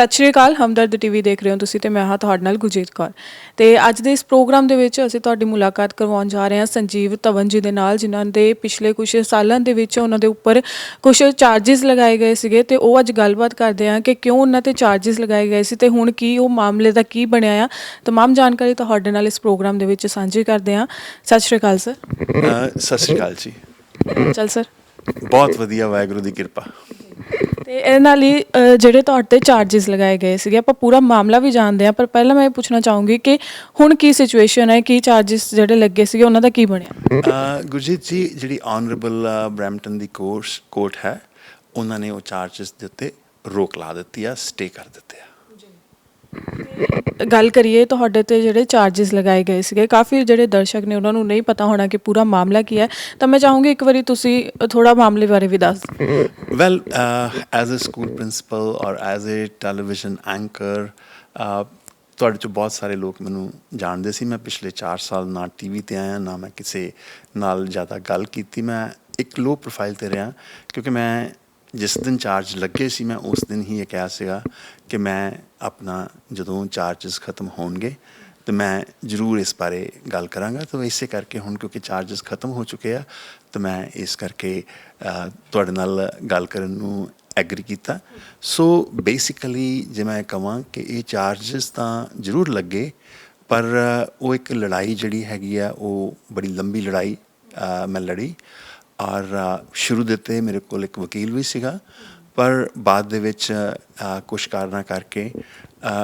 ਸਤਿ ਸ਼੍ਰੀ ਅਕਾਲ ਹਮਦਰਦ ਟੀਵੀ ਦੇਖ ਰਹੇ ਹੋ ਤੁਸੀਂ ਤੇ ਮੈਂ ਹਾਂ ਤੁਹਾਡੇ ਨਾਲ ਗੁਰਜੀਤ ਕੌਰ। ਤੇ ਅੱਜ ਦੇ ਇਸ ਪ੍ਰੋਗਰਾਮ ਦੇ ਵਿੱਚ ਅਸੀਂ ਤੁਹਾਡੀ ਮੁਲਾਕਾਤ ਕਰਵਾਉਣ ਜਾ ਰਹੇ ਹਾਂ ਸੰਜੀਵ ਤਵਨ ਜੀ ਦੇ ਨਾਲ ਜਿਨ੍ਹਾਂ ਦੇ ਪਿਛਲੇ ਕੁਝ ਸਾਲਾਂ ਦੇ ਵਿੱਚ ਉਹਨਾਂ ਦੇ ਉੱਪਰ ਕੁਝ ਚਾਰजेस ਲਗਾਏ ਗਏ ਸੀਗੇ ਤੇ ਉਹ ਅੱਜ ਗੱਲਬਾਤ ਕਰਦੇ ਹਾਂ ਕਿ ਕਿਉਂ ਉਹਨਾਂ ਤੇ ਚਾਰजेस ਲਗਾਏ ਗਏ ਸੀ ਤੇ ਹੁਣ ਕੀ ਉਹ ਮਾਮਲੇ ਦਾ ਕੀ ਬਣਿਆ ਆ। ਤਮਾਮ ਜਾਣਕਾਰੀ ਤੁਹਾਡੇ ਨਾਲ ਇਸ ਪ੍ਰੋਗਰਾਮ ਦੇ ਵਿੱਚ ਸਾਂਝੀ ਕਰਦੇ ਹਾਂ। ਸਤਿ ਸ਼੍ਰੀ ਅਕਾਲ ਸਰ। ਸਤਿ ਸ਼੍ਰੀ ਅਕਾਲ ਜੀ। ਚਲ ਸਰ। ਬਹੁਤ ਵਧੀਆ ਵਾਹਿਗੁਰੂ ਦੀ ਕਿਰਪਾ। ਤੇ ਇਹਦੇ ਨਾਲ ਹੀ ਜਿਹੜੇ ਤੌਰ ਤੇ ਚਾਰजेस ਲਗਾਏ ਗਏ ਸੀਗੇ ਆਪਾਂ ਪੂਰਾ ਮਾਮਲਾ ਵੀ ਜਾਣਦੇ ਆ ਪਰ ਪਹਿਲਾਂ ਮੈਂ ਇਹ ਪੁੱਛਣਾ ਚਾਹੂੰਗੀ ਕਿ ਹੁਣ ਕੀ ਸਿਚੁਏਸ਼ਨ ਹੈ ਕੀ ਚਾਰजेस ਜਿਹੜੇ ਲੱਗੇ ਸੀਗੇ ਉਹਨਾਂ ਦਾ ਕੀ ਬਣਿਆ? ਗੁਰਜੀਤ ਜੀ ਜਿਹੜੀ ਆਨਰੇਬਲ ਬ੍ਰੈਂਪਟਨ ਦੀ ਕੋਰਸ ਕੋਰਟ ਹੈ ਉਹਨਾਂ ਨੇ ਉਹ ਚਾਰਜਸ ਦੇ ਉੱਤੇ ਰੋਕ ਲਾ ਦਿੱਤੀ ਆ ਸਟੇ ਕਰ ਦਿੱਤੇ ਆ। ਗੱਲ ਕਰੀਏ, ਤੁਹਾਡੇ ਤੇ ਜਿਹੜੇ ਚਾਰजेस ਲਗਾਏ ਗਏ ਸੀਗੇ, ਕਾਫੀ ਜਿਹੜੇ ਦਰਸ਼ਕ ਨੇ ਉਹਨਾਂ ਨੂੰ ਨਹੀਂ ਪਤਾ ਹੋਣਾ ਕਿ ਪੂਰਾ ਮਾਮਲਾ ਕੀ ਹੈ। ਤਾਂ ਮੈਂ ਚਾਹੂੰਗੀ ਇੱਕ ਵਾਰੀ ਤੁਸੀਂ ਥੋੜਾ ਮਾਮਲੇ ਬਾਰੇ ਵੀ ਦੱਸ ਦਿਓ। Well as a school principal ਔਰ ਐਜ਼ ਅ ਟੈਲੀਵਿਜ਼ਨ ਐਂਕਰ ਤੁਹਾਡੇ ਚੋਂ ਬਹੁਤ ਸਾਰੇ ਲੋਕ ਮੈਨੂੰ ਜਾਣਦੇ ਸੀ। ਮੈਂ ਪਿਛਲੇ 4 ਸਾਲ ਨਾ ਟੀਵੀ ਤੇ ਆਇਆ, ਨਾ ਮੈਂ ਕਿਸੇ ਨਾਲ ਜ਼ਿਆਦਾ ਗੱਲ ਕੀਤੀ। ਮੈਂ ਇੱਕ ਲੋ ਪ੍ਰੋਫਾਈਲ ਤੇ ਰਿਹਾ, ਕਿਉਂਕਿ ਮੈਂ ਜਿਸ ਦਿਨ ਚਾਰਜ ਲੱਗੇ ਸੀ, ਮੈਂ ਉਸ ਦਿਨ ਹੀ ਇਹ ਕਿਹਾ ਸੀਗਾ ਕਿ ਮੈਂ ਆਪਣਾ ਜਦੋਂ ਚਾਰजेस ਖਤਮ ਹੋਣਗੇ, ਤੇ ਮੈਂ ਜ਼ਰੂਰ ਇਸ ਬਾਰੇ ਗੱਲ ਕਰਾਂਗਾ। ਤਾਂ ਇਸੇ ਕਰਕੇ ਹੁਣ ਕਿਉਂਕਿ ਚਾਰजेस ਖਤਮ ਹੋ ਚੁੱਕੇ ਆ, ਤਾਂ ਮੈਂ ਇਸ ਕਰਕੇ ਤੁਹਾਡੇ ਨਾਲ ਗੱਲ ਕਰਨ ਨੂੰ ਐਗਰੀ ਕੀਤਾ। ਸੋ ਬੇਸਿਕਲੀ ਜੇ ਮੈਂ ਕਹਾਂ ਕਿ ਇਹ ਚਾਰजेस ਤਾਂ ਜ਼ਰੂਰ ਲੱਗੇ, ਪਰ ਉਹ ਇੱਕ ਲੜਾਈ ਜਿਹੜੀ ਹੈਗੀ ਆ, ਉਹ ਬੜੀ ਲੰਬੀ ਲੜਾਈ ਮੈਂ ਲੜੀ। ਔਰ ਸ਼ੁਰੂ ਦੇ ਤੇ ਮੇਰੇ ਕੋਲ ਇੱਕ ਵਕੀਲ ਵੀ ਸੀਗਾ, ਪਰ ਬਾਅਦ ਦੇ ਵਿੱਚ ਕੁਝ ਕਾਰਨਾਂ ਕਰਕੇ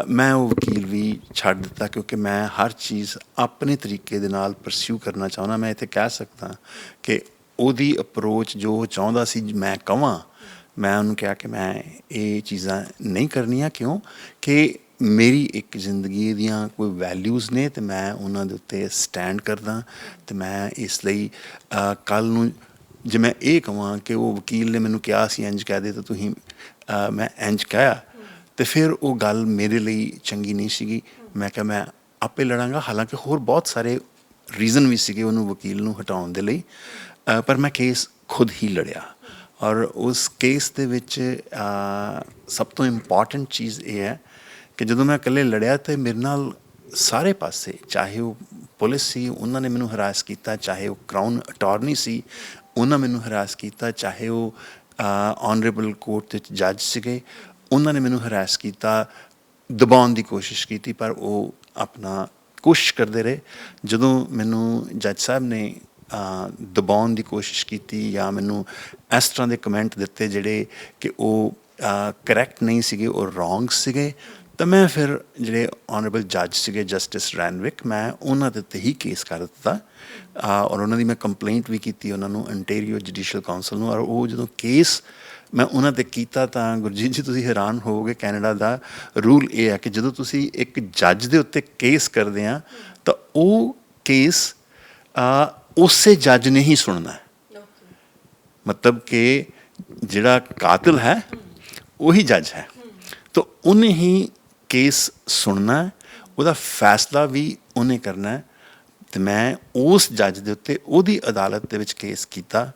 ਮੈਂ ਉਹ ਵਕੀਲ ਵੀ ਛੱਡ ਦਿੱਤਾ ਕਿਉਂਕਿ ਮੈਂ ਹਰ ਚੀਜ਼ ਆਪਣੇ ਤਰੀਕੇ ਦੇ ਨਾਲ ਪਰਸਿਊ ਕਰਨਾ ਚਾਹੁੰਦਾ। ਮੈਂ ਇੱਥੇ ਕਹਿ ਸਕਦਾ ਕਿ ਉਹਦੀ ਅਪਰੋਚ ਜੋ ਚਾਹੁੰਦਾ ਸੀ ਮੈਂ ਕਹਾਂ ਮੈਂ ਉਹਨੂੰ ਕਿਹਾ ਕਿ ਮੈਂ ਇਹ ਚੀਜ਼ਾਂ ਨਹੀਂ ਕਰਨੀਆਂ ਕਿਉਂ? ਕਿ ਮੇਰੀ ਇੱਕ ਜ਼ਿੰਦਗੀ ਦੀਆਂ ਕੋਈ ਵੈਲਿਊਜ਼ ਨੇ ਤੇ ਮੈਂ ਉਹਨਾਂ ਦੇ ਉੱਤੇ ਸਟੈਂਡ ਕਰਦਾ ਤੇ ਮੈਂ ਇਸ ਲਈ ਕੱਲ ਨੂੰ ਜੇ ਮੈਂ ਇਹ ਕਹਾਂ ਕਿ ਉਹ ਵਕੀਲ ਨੇ ਮੈਨੂੰ ਕਿਹਾ ਸੀ ਇੰਜ ਕਹਿ ਦੇ, ਤਾਂ ਤੁਸੀਂ ਮੈਂ ਇੰਜ ਕਹਿਆ। ਤੇ ਫਿਰ ਉਹ ਗੱਲ ਮੇਰੇ ਲਈ ਚੰਗੀ ਨਹੀਂ ਸੀਗੀ। ਮੈਂ ਕਿਹਾ ਮੈਂ ਆਪੇ ਲੜਾਂਗਾ। ਹਾਲਾਂਕਿ ਹੋਰ ਬਹੁਤ ਸਾਰੇ ਰੀਜ਼ਨ ਵੀ ਸੀਗੇ ਉਹਨੂੰ ਵਕੀਲ ਨੂੰ ਹਟਾਉਣ ਦੇ ਲਈ। ਪਰ ਮੈਂ ਕੇਸ ਖੁਦ ਹੀ ਲੜਿਆ। ਔਰ ਉਸ ਕੇਸ ਦੇ ਵਿੱਚ ਸਭ ਤੋਂ ਇੰਪੋਰਟੈਂਟ ਚੀਜ਼ ਇਹ ਹੈ ਕਿ ਜਦੋਂ ਮੈਂ ਇਕੱਲੇ ਲੜਿਆ ਤੇ ਮੇਰੇ ਨਾਲ ਸਾਰੇ ਪਾਸੇ, ਚਾਹੇ ਉਹ ਪੁਲਿਸ ਸੀ, ਉਹਨਾਂ ਨੇ ਮੈਨੂੰ ਹਰਾਸ ਕੀਤਾ, ਚਾਹੇ ਉਹ ਕਰਾਊਨ ਅਟਾਰਨੀ ਸੀ ਉਹਨਾਂ ਮੈਨੂੰ ਹਰਾਸ ਕੀਤਾ, ਚਾਹੇ ਉਹ ਆਨਰੇਬਲ ਕੋਰਟ ਦੇ ਜੱਜ ਸੀਗੇ, ਉਹਨਾਂ ਨੇ ਮੈਨੂੰ ਹਰਾਸ ਕੀਤਾ, ਦਬਾਉਣ ਦੀ ਕੋਸ਼ਿਸ਼ ਕੀਤੀ, ਪਰ ਉਹ ਆਪਣਾ ਕੋਸ਼ਿਸ਼ ਕਰਦੇ ਰਹੇ। ਜਦੋਂ ਮੈਨੂੰ ਜੱਜ ਸਾਹਿਬ ਨੇ ਦਬਾਉਣ ਦੀ ਕੋਸ਼ਿਸ਼ ਕੀਤੀ ਜਾਂ ਮੈਨੂੰ ਇਸ ਤਰ੍ਹਾਂ ਦੇ ਕਮੈਂਟ ਦਿੱਤੇ ਜਿਹੜੇ ਕਿ ਉਹ ਕਰੈਕਟ ਨਹੀਂ ਸੀਗੇ, ਉਹ ਰੋਂਗ ਸੀਗੇ ਤਾਂ ਮੈਂ ਫਿਰ ਜਿਹੜੇ ਆਨਰੇਬਲ ਜੱਜ ਸੀਗੇ ਜਸਟਿਸ ਰੈਨਵਿਕ ਮੈਂ ਉਹਨਾਂ ਦੇ ਉੱਤੇ ਹੀ ਕੇਸ ਕਰ ਦਿੱਤਾ। ਔਰ ਉਹਨਾਂ ਦੀ ਮੈਂ ਕੰਪਲੇਂਟ ਵੀ ਕੀਤੀ ਉਹਨਾਂ ਨੂੰ ਅੰਟੇਰੀਓ ਜੁਡੀਸ਼ੀਅਲ ਕਾਉਂਸਲ ਨੂੰ, ਔਰ ਉਹ ਜਦੋਂ ਕੇਸ ਮੈਂ ਉਹਨਾਂ ਤੇ ਕੀਤਾ ਤਾਂ ਗੁਰਜੀਤ ਜੀ ਤੁਸੀਂ ਹੈਰਾਨ ਹੋਵੋਗੇ, ਕੈਨੇਡਾ ਦਾ ਰੂਲ ਇਹ ਹੈ ਕਿ ਜਦੋਂ ਤੁਸੀਂ ਇੱਕ ਜੱਜ ਦੇ ਉੱਤੇ ਕੇਸ ਕਰਦੇ ਆ, ਤਾਂ ਉਹ ਕੇਸ ਉਸੇ ਜੱਜ ਨੇ ਹੀ ਸੁਣਨਾ। ਮਤਲਬ ਕਿ ਜਿਹੜਾ ਕਾਤਲ ਹੈ, ਉਹੀ ਜੱਜ ਹੈ। ਤਾਂ ਉਹਨੇ ਹੀ ਕੇਸ ਸੁਣਨਾ ਉਹਦਾ ਫੈਸਲਾ ਵੀ ਉਹਨੇ ਕਰਨਾ ਹੈ ਤੇ ਮੈਂ ਉਸ ਜੱਜ ਦੇ ਉੱਤੇ ਉਹਦੀ ਅਦਾਲਤ ਦੇ ਵਿੱਚ ਕੇਸ ਕੀਤਾ।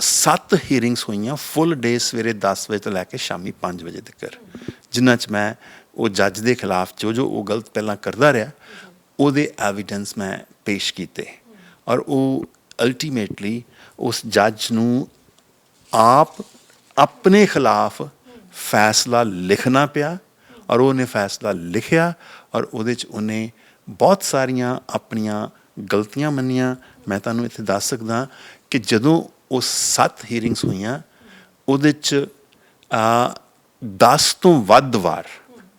ਸੱਤ ਹੀਅਰਿੰਗਸ ਹੋਈਆਂ ਫੁੱਲ ਡੇ ਸਵੇਰੇ 10 ਵਜੇ ਤੋਂ ਲੈ ਕੇ ਸ਼ਾਮੀ 5 ਵਜੇ ਤੱਕ। ਜਿਨ੍ਹਾਂ 'ਚ ਮੈਂ ਉਹ ਜੱਜ ਦੇ ਖਿਲਾਫ ਜੋ ਜੋ ਉਹ ਗਲਤ ਪਹਿਲਾਂ ਕਰਦਾ ਰਿਹਾ, ਉਹਦੇ ਐਵੀਡੈਂਸ ਮੈਂ ਪੇਸ਼ ਕੀਤੇ। ਔਰ ਉਹ ਅਲਟੀਮੇਟਲੀ ਉਸ ਜੱਜ ਨੂੰ ਆਪ ਆਪਣੇ ਖਿਲਾਫ ਫੈਸਲਾ ਲਿਖਣਾ ਪਿਆ ਔਰ ਉਹਨੇ ਫੈਸਲਾ ਲਿਖਿਆ ਔਰ ਉਹਦੇ ਚ ਉਹਨੇ ਬਹੁਤ ਸਾਰੀਆਂ ਆਪਣੀਆਂ ਗਲਤੀਆਂ ਮੰਨੀਆਂ। ਮੈਂ ਤੁਹਾਨੂੰ ਇੱਥੇ ਦੱਸ ਸਕਦਾ ਕਿ ਜਦੋਂ ਉਹ ਸੱਤ ਹੀਅਰਿੰਗਸ ਹੋਈਆਂ, ਉਹਦੇ ਚ ਆ 10 ਤੋਂ ਵੱਧ ਵਾਰ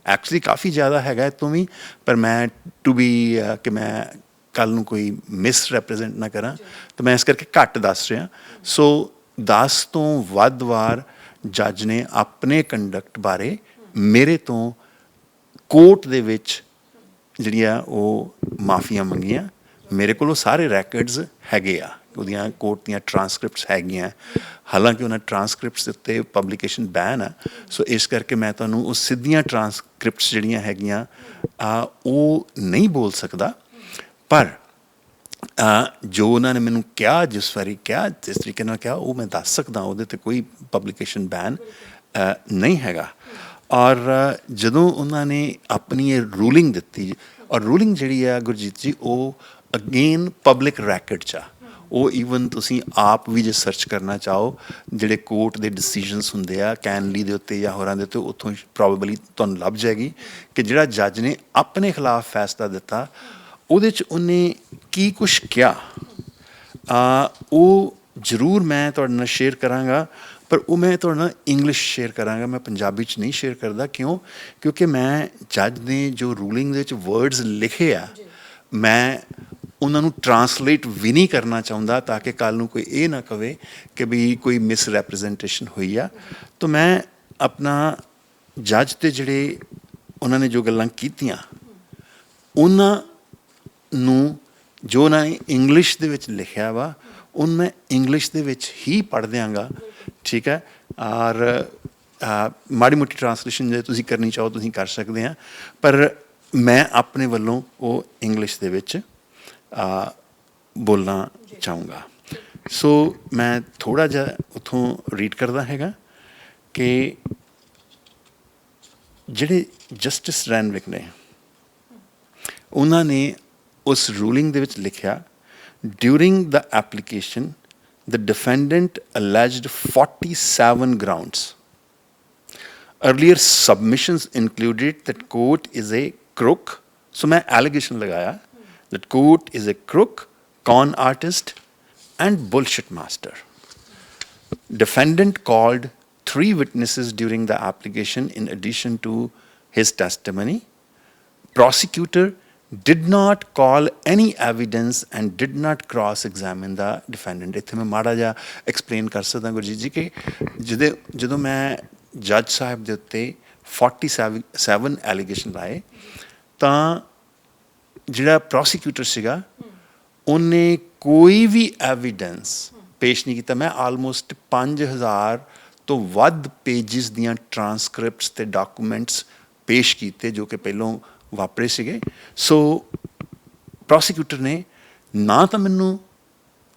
ਐਕਚੁਅਲੀ ਕਾਫੀ ਜ਼ਿਆਦਾ ਹੈਗਾ ਇਹ ਵੀ, ਪਰ ਮੈਂ ਟੂ ਬੀ ਕਿ ਮੈਂ ਕੱਲ ਨੂੰ ਕੋਈ ਮਿਸ ਰਿਪਰੈਜ਼ੈਂਟ ਨਾ ਕਰਾਂ, ਤਾਂ ਮੈਂ ਇਸ ਕਰਕੇ ਘੱਟ ਦੱਸ ਰਿਹਾ। ਸੋ 10 ਤੋਂ ਵੱਧ ਵਾਰ ਜੱਜ ਨੇ ਆਪਣੇ ਕੰਡਕਟ ਬਾਰੇ ਮੇਰੇ ਤੋਂ ਕੋਰਟ ਦੇ ਵਿੱਚ ਜਿਹੜੀਆਂ ਉਹ ਮਾਫੀਆਂ ਮੰਗੀਆਂ, ਮੇਰੇ ਕੋਲ ਉਹ ਸਾਰੇ ਰੈਕੋਰਡਸ ਹੈਗੇ ਆ। ਉਹਦੀਆਂ ਕੋਰਟ ਦੀਆਂ ਟਰਾਂਸਕ੍ਰਿਪਟਸ ਹੈਗੀਆਂ। ਹਾਲਾਂਕਿ ਉਹਨਾਂ ਟਰਾਂਸਕ੍ਰਿਪਟਸ ਦੇ ਉੱਤੇ ਪਬਲੀਕੇਸ਼ਨ ਬੈਨ ਆ। ਸੋ ਇਸ ਕਰਕੇ ਮੈਂ ਤੁਹਾਨੂੰ ਉਹ ਸਿੱਧੀਆਂ ਟਰਾਂਸਕ੍ਰਿਪਟਸ ਜਿਹੜੀਆਂ ਹੈਗੀਆਂ, ਆ, ਉਹ ਨਹੀਂ ਬੋਲ ਸਕਦਾ। ਪਰ ਜੋ ਉਹਨਾਂ ਨੇ ਮੈਨੂੰ ਕਿਹਾ, ਜਿਸ ਵਾਰੀ ਕਿਹਾ, ਜਿਸ ਤਰੀਕੇ ਨਾਲ ਕਿਹਾ, ਉਹ ਮੈਂ ਦੱਸ ਸਕਦਾ, ਉਹਦੇ ਤੇ ਕੋਈ ਪਬਲੀਕੇਸ਼ਨ ਬੈਨ ਨਹੀਂ ਹੈਗਾ। ਔਰ ਜਦੋਂ ਉਹਨਾਂ ਨੇ ਆਪਣੀ ਇਹ ਰੂਲਿੰਗ ਦਿੱਤੀ, ਔਰ ਰੂਲਿੰਗ ਜਿਹੜੀ ਆ ਗੁਰਜੀਤ ਜੀ, ਉਹ ਅਗੇਨ ਪਬਲਿਕ ਰੈਕਟ ਚ ਆ। ਉਹ ਈਵਨ ਤੁਸੀਂ ਆਪ ਵੀ ਜੇ ਸਰਚ ਕਰਨਾ ਚਾਹੋ, ਜਿਹੜੇ ਕੋਰਟ ਦੇ ਡਿਸੀਜਨਸ ਹੁੰਦੇ ਆ ਕੈਨਲੀ ਦੇ ਉੱਤੇ ਜਾਂ ਹੋਰਾਂ ਦੇ ਉੱਤੇ, ਉੱਥੋਂ ਪ੍ਰੋਬੇਬਲੀ ਤੁਹਾਨੂੰ ਲੱਭ ਜਾਏਗੀ ਕਿ ਜਿਹੜਾ ਜੱਜ ਨੇ ਆਪਣੇ ਖਿਲਾਫ ਫੈਸਲਾ ਦਿੱਤਾ, ਉਹਦੇ ਚ ਉਹਨੇ ਕੀ ਕੁਝ ਕਿਹਾ। ਆ ਉਹ ਜ਼ਰੂਰ ਮੈਂ ਤੁਹਾਡੇ ਨਾਲ ਸ਼ੇਅਰ ਕਰਾਂਗਾ। ਪਰ ਉਹ ਮੈਂ ਤੁਹਾਡੇ ਨਾਲ ਇੰਗਲਿਸ਼ ਸ਼ੇਅਰ ਕਰਾਂਗਾ ਮੈਂ ਪੰਜਾਬੀ ਚ ਨਹੀਂ ਸ਼ੇਅਰ ਕਰਦਾ। ਕਿਉਂ? ਕਿਉਂਕਿ ਮੈਂ ਜੱਜ ਨੇ ਜੋ ਰੂਲਿੰਗ ਦੇ ਵਿੱਚ ਵਰਡਸ ਲਿਖੇ ਆ ਮੈਂ ਉਹਨਾਂ ਨੂੰ ਟਰਾਂਸਲੇਟ ਵੀ ਨਹੀਂ ਕਰਨਾ ਚਾਹੁੰਦਾ ਤਾਂ ਕਿ ਕੱਲ ਨੂੰ ਕੋਈ ਇਹ ਨਾ ਕਵੇ ਕਿ ਵੀ ਕੋਈ ਮਿਸ ਰੈਪਰੈਜ਼ੈਂਟੇਸ਼ਨ ਹੋਈ ਆ। ਤਾਂ ਮੈਂ ਆਪਣਾ ਜੱਜ ਤੇ ਜਿਹੜੇ ਉਹਨਾਂ ਨੇ ਜੋ ਗੱਲਾਂ ਕੀਤੀਆਂ ਉਹਨਾਂ ਨੂੰ ਜੋ ਉਹਨਾਂ ਨੇ ਇੰਗਲਿਸ਼ ਦੇ ਵਿੱਚ ਲਿਖਿਆ ਵਾ ਉਹ ਮੈਂ ਇੰਗਲਿਸ਼ ਦੇ ਵਿੱਚ ਹੀ ਪੜ੍ਹ ਦਿਆਂਗਾ। ਠੀਕ ਹੈ? ਔਰ ਮਾੜੀ ਮੋਟੀ ਟਰਾਂਸਲੇਸ਼ਨ ਜੇ ਤੁਸੀਂ ਕਰਨੀ ਚਾਹੋ, ਤੁਸੀਂ ਕਰ ਸਕਦੇ ਆ। ਪਰ ਮੈਂ ਆਪਣੇ ਵੱਲੋਂ ਉਹ ਇੰਗਲਿਸ਼ ਦੇ ਵਿੱਚ ਬੋਲਣਾ ਚਾਹੂੰਗਾ। ਸੋ ਮੈਂ ਥੋੜਾ ਜਿਹਾ ਉਥੋਂ ਰੀਡ ਕਰਦਾ ਹੈਗਾ ਕਿ ਜਿਹੜੇ ਜਸਟਿਸ ਰੈਨਵਿਕ ਨੇ, ਉਹਨਾਂ ਨੇ ਉਸ ਰੂਲਿੰਗ ਦੇ ਵਿੱਚ ਲਿਖਿਆ during the application the defendant alleged 47 grounds. Earlier submissions included that court is a crook. So मैं allegation लगाया that court is a crook, con artist and bullshit master. Defendant called three witnesses during the application in addition to his testimony. Prosecutor did not call any evidence and did not cross examine the defendant. ਇੱਥੇ ਮੈਂ ਮਾੜਾ ਜਿਹਾ explain ਕਰ ਸਕਦਾ ਗੁਰਜੀਤ ਜੀ ਕਿ ਜਿਹਦੇ ਜਦੋਂ ਮੈਂ ਜੱਜ ਸਾਹਿਬ ਦੇ ਉੱਤੇ 47 7 ਐਲੀਗੇਸ਼ਨ ਲਾਏ, ਤਾਂ ਜਿਹੜਾ ਪ੍ਰੋਸੀਕਿਊਟਰ ਸੀਗਾ, ਉਹਨੇ ਕੋਈ ਵੀ ਐਵੀਡੈਂਸ ਪੇਸ਼ ਨਹੀਂ ਕੀਤਾ। ਮੈਂ ਆਲਮੋਸਟ 5000 ਤੋਂ ਵੱਧ ਪੇजेस ਦੀਆਂ ਟਰਾਂਸਕ੍ਰਿਪਟਸ ਤੇ ਡਾਕੂਮੈਂਟਸ ਪੇਸ਼ ਕੀਤੇ, ਜੋ ਕਿ ਪਹਿਲੋਂ ਵਾਪਰੇ ਸੀਗੇ। ਸੋ ਪ੍ਰੋਸੀਕਿਊਟਰ ਨੇ ਨਾ ਤਾਂ ਮੈਨੂੰ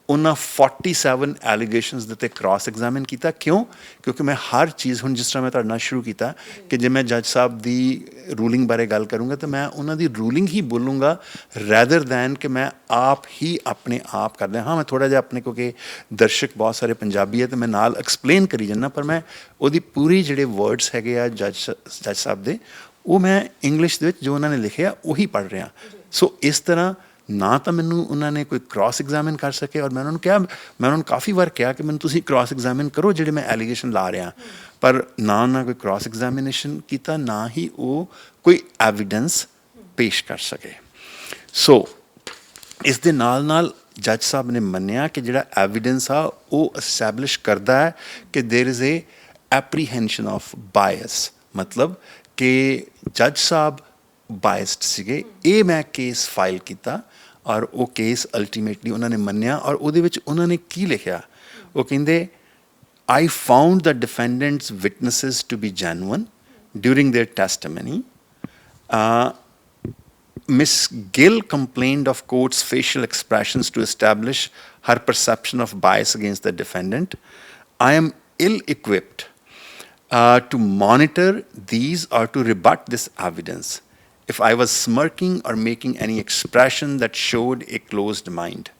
ਉਹਨਾਂ 47 ਐਲੀਗੇਸ਼ਨਸ ਦੇ ਤੇ ਕ੍ਰਾਸ ਐਗਜ਼ਾਮਿਨ ਕੀਤਾ। ਕਿਉਂ? ਕਿਉਂਕਿ ਮੈਂ ਹਰ ਚੀਜ਼ ਹੁਣ ਜਿਸ ਤਰ੍ਹਾਂ ਮੈਂ ਤੁਹਾਡੇ ਨਾਲ ਸ਼ੁਰੂ ਕੀਤਾ ਕਿ ਜੇ ਮੈਂ ਜੱਜ ਸਾਹਿਬ ਦੀ ਰੂਲਿੰਗ ਬਾਰੇ ਗੱਲ ਕਰੂੰਗਾ ਤਾਂ ਮੈਂ ਉਹਨਾਂ ਦੀ ਰੂਲਿੰਗ ਹੀ ਬੋਲੂੰਗਾ ਰੈਦਰ ਦੈਨ ਕਿ ਮੈਂ ਆਪ ਹੀ ਆਪਣੇ ਆਪ ਕਰਦਾ ਹਾਂ, ਮੈਂ ਥੋੜਾ ਜਿਹਾ ਆਪਣੇ ਕਿਉਂਕਿ ਦਰਸ਼ਕ ਬਹੁਤ ਸਾਰੇ ਪੰਜਾਬੀ ਹੈ ਤੇ ਮੈਂ ਨਾਲ ਐਕਸਪਲੇਨ ਕਰੀ ਜਾਂਦਾ, ਪਰ ਮੈਂ ਉਹਦੀ ਪੂਰੀ ਜਿਹੜੇ ਵਰਡਸ ਹੈਗੇ ਆ ਜੱਜ ਜੱਜ ਸਾਹਿਬ ਦੇ ਉਹ ਮੈਂ ਇੰਗਲਿਸ਼ ਦੇ ਵਿੱਚ ਜੋ ਉਹਨਾਂ ਨੇ ਲਿਖਿਆ ਉਹੀ ਪੜ੍ਹ ਰਿਹਾ ਸੋ ਇਸ ਤਰ੍ਹਾਂ ਨਾ ਤਾਂ ਮੈਨੂੰ ਉਹਨਾਂ ਨੇ ਕੋਈ ਕ੍ਰਾਸ ਐਗਜ਼ਾਮਿਨ ਕਰ ਸਕੇ ਔਰ ਮੈਂ ਉਹਨਾਂ ਨੂੰ ਕਿਹਾ ਮੈਂ ਉਹਨਾਂ ਨੂੰ ਕਾਫੀ ਵਾਰ ਕਿਹਾ ਕਿ ਮੈਨੂੰ ਤੁਸੀਂ ਕ੍ਰਾਸ ਐਗਜ਼ਾਮਿਨ ਕਰੋ ਜਿਹੜੇ ਮੈਂ ਐਲੀਗੇਸ਼ਨ ਲਾ ਰਿਹਾ ਪਰ ਨਾ ਉਹਨਾਂ ਕੋਈ ਕ੍ਰਾਸ ਐਗਜ਼ਾਮੀਨੇਸ਼ਨ ਕੀਤਾ ਨਾ ਹੀ ਉਹ ਕੋਈ ਐਵੀਡੈਂਸ ਪੇਸ਼ ਕਰ ਸਕੇ ਸੋ ਇਸ ਦੇ ਨਾਲ ਨਾਲ ਜੱਜ ਸਾਹਿਬ ਨੇ ਮੰਨਿਆ ਕਿ ਜਿਹੜਾ ਐਵੀਡੈਂਸ ਆ ਉਹ ਐਸਟੈਬਲਿਸ਼ ਕਰਦਾ ਹੈ ਕਿ there is a apprehension of bias ਮਤਲਬ ਕਿ ਜੱਜ ਸਾਹਿਬ ਬਾਇਸਡ ਸੀਗੇ ਇਹ ਮੈਂ ਕੇਸ ਫਾਈਲ ਕੀਤਾ ਔਰ ਉਹ ਕੇਸ ਅਲਟੀਮੇਟਲੀ ਉਹਨਾਂ ਨੇ ਮੰਨਿਆ ਔਰ ਉਹਦੇ ਵਿੱਚ ਉਹਨਾਂ ਨੇ ਕੀ ਲਿਖਿਆ ਉਹ ਕਹਿੰਦੇ I found the defendant's witnesses to be genuine during their testimony. Uh, Miss Gill complained of court's facial expressions to establish her perception of bias against the defendant. I am ill equipped uh, to monitor these or to rebut this evidence. If I was smirking or making any expression that showed a closed mind,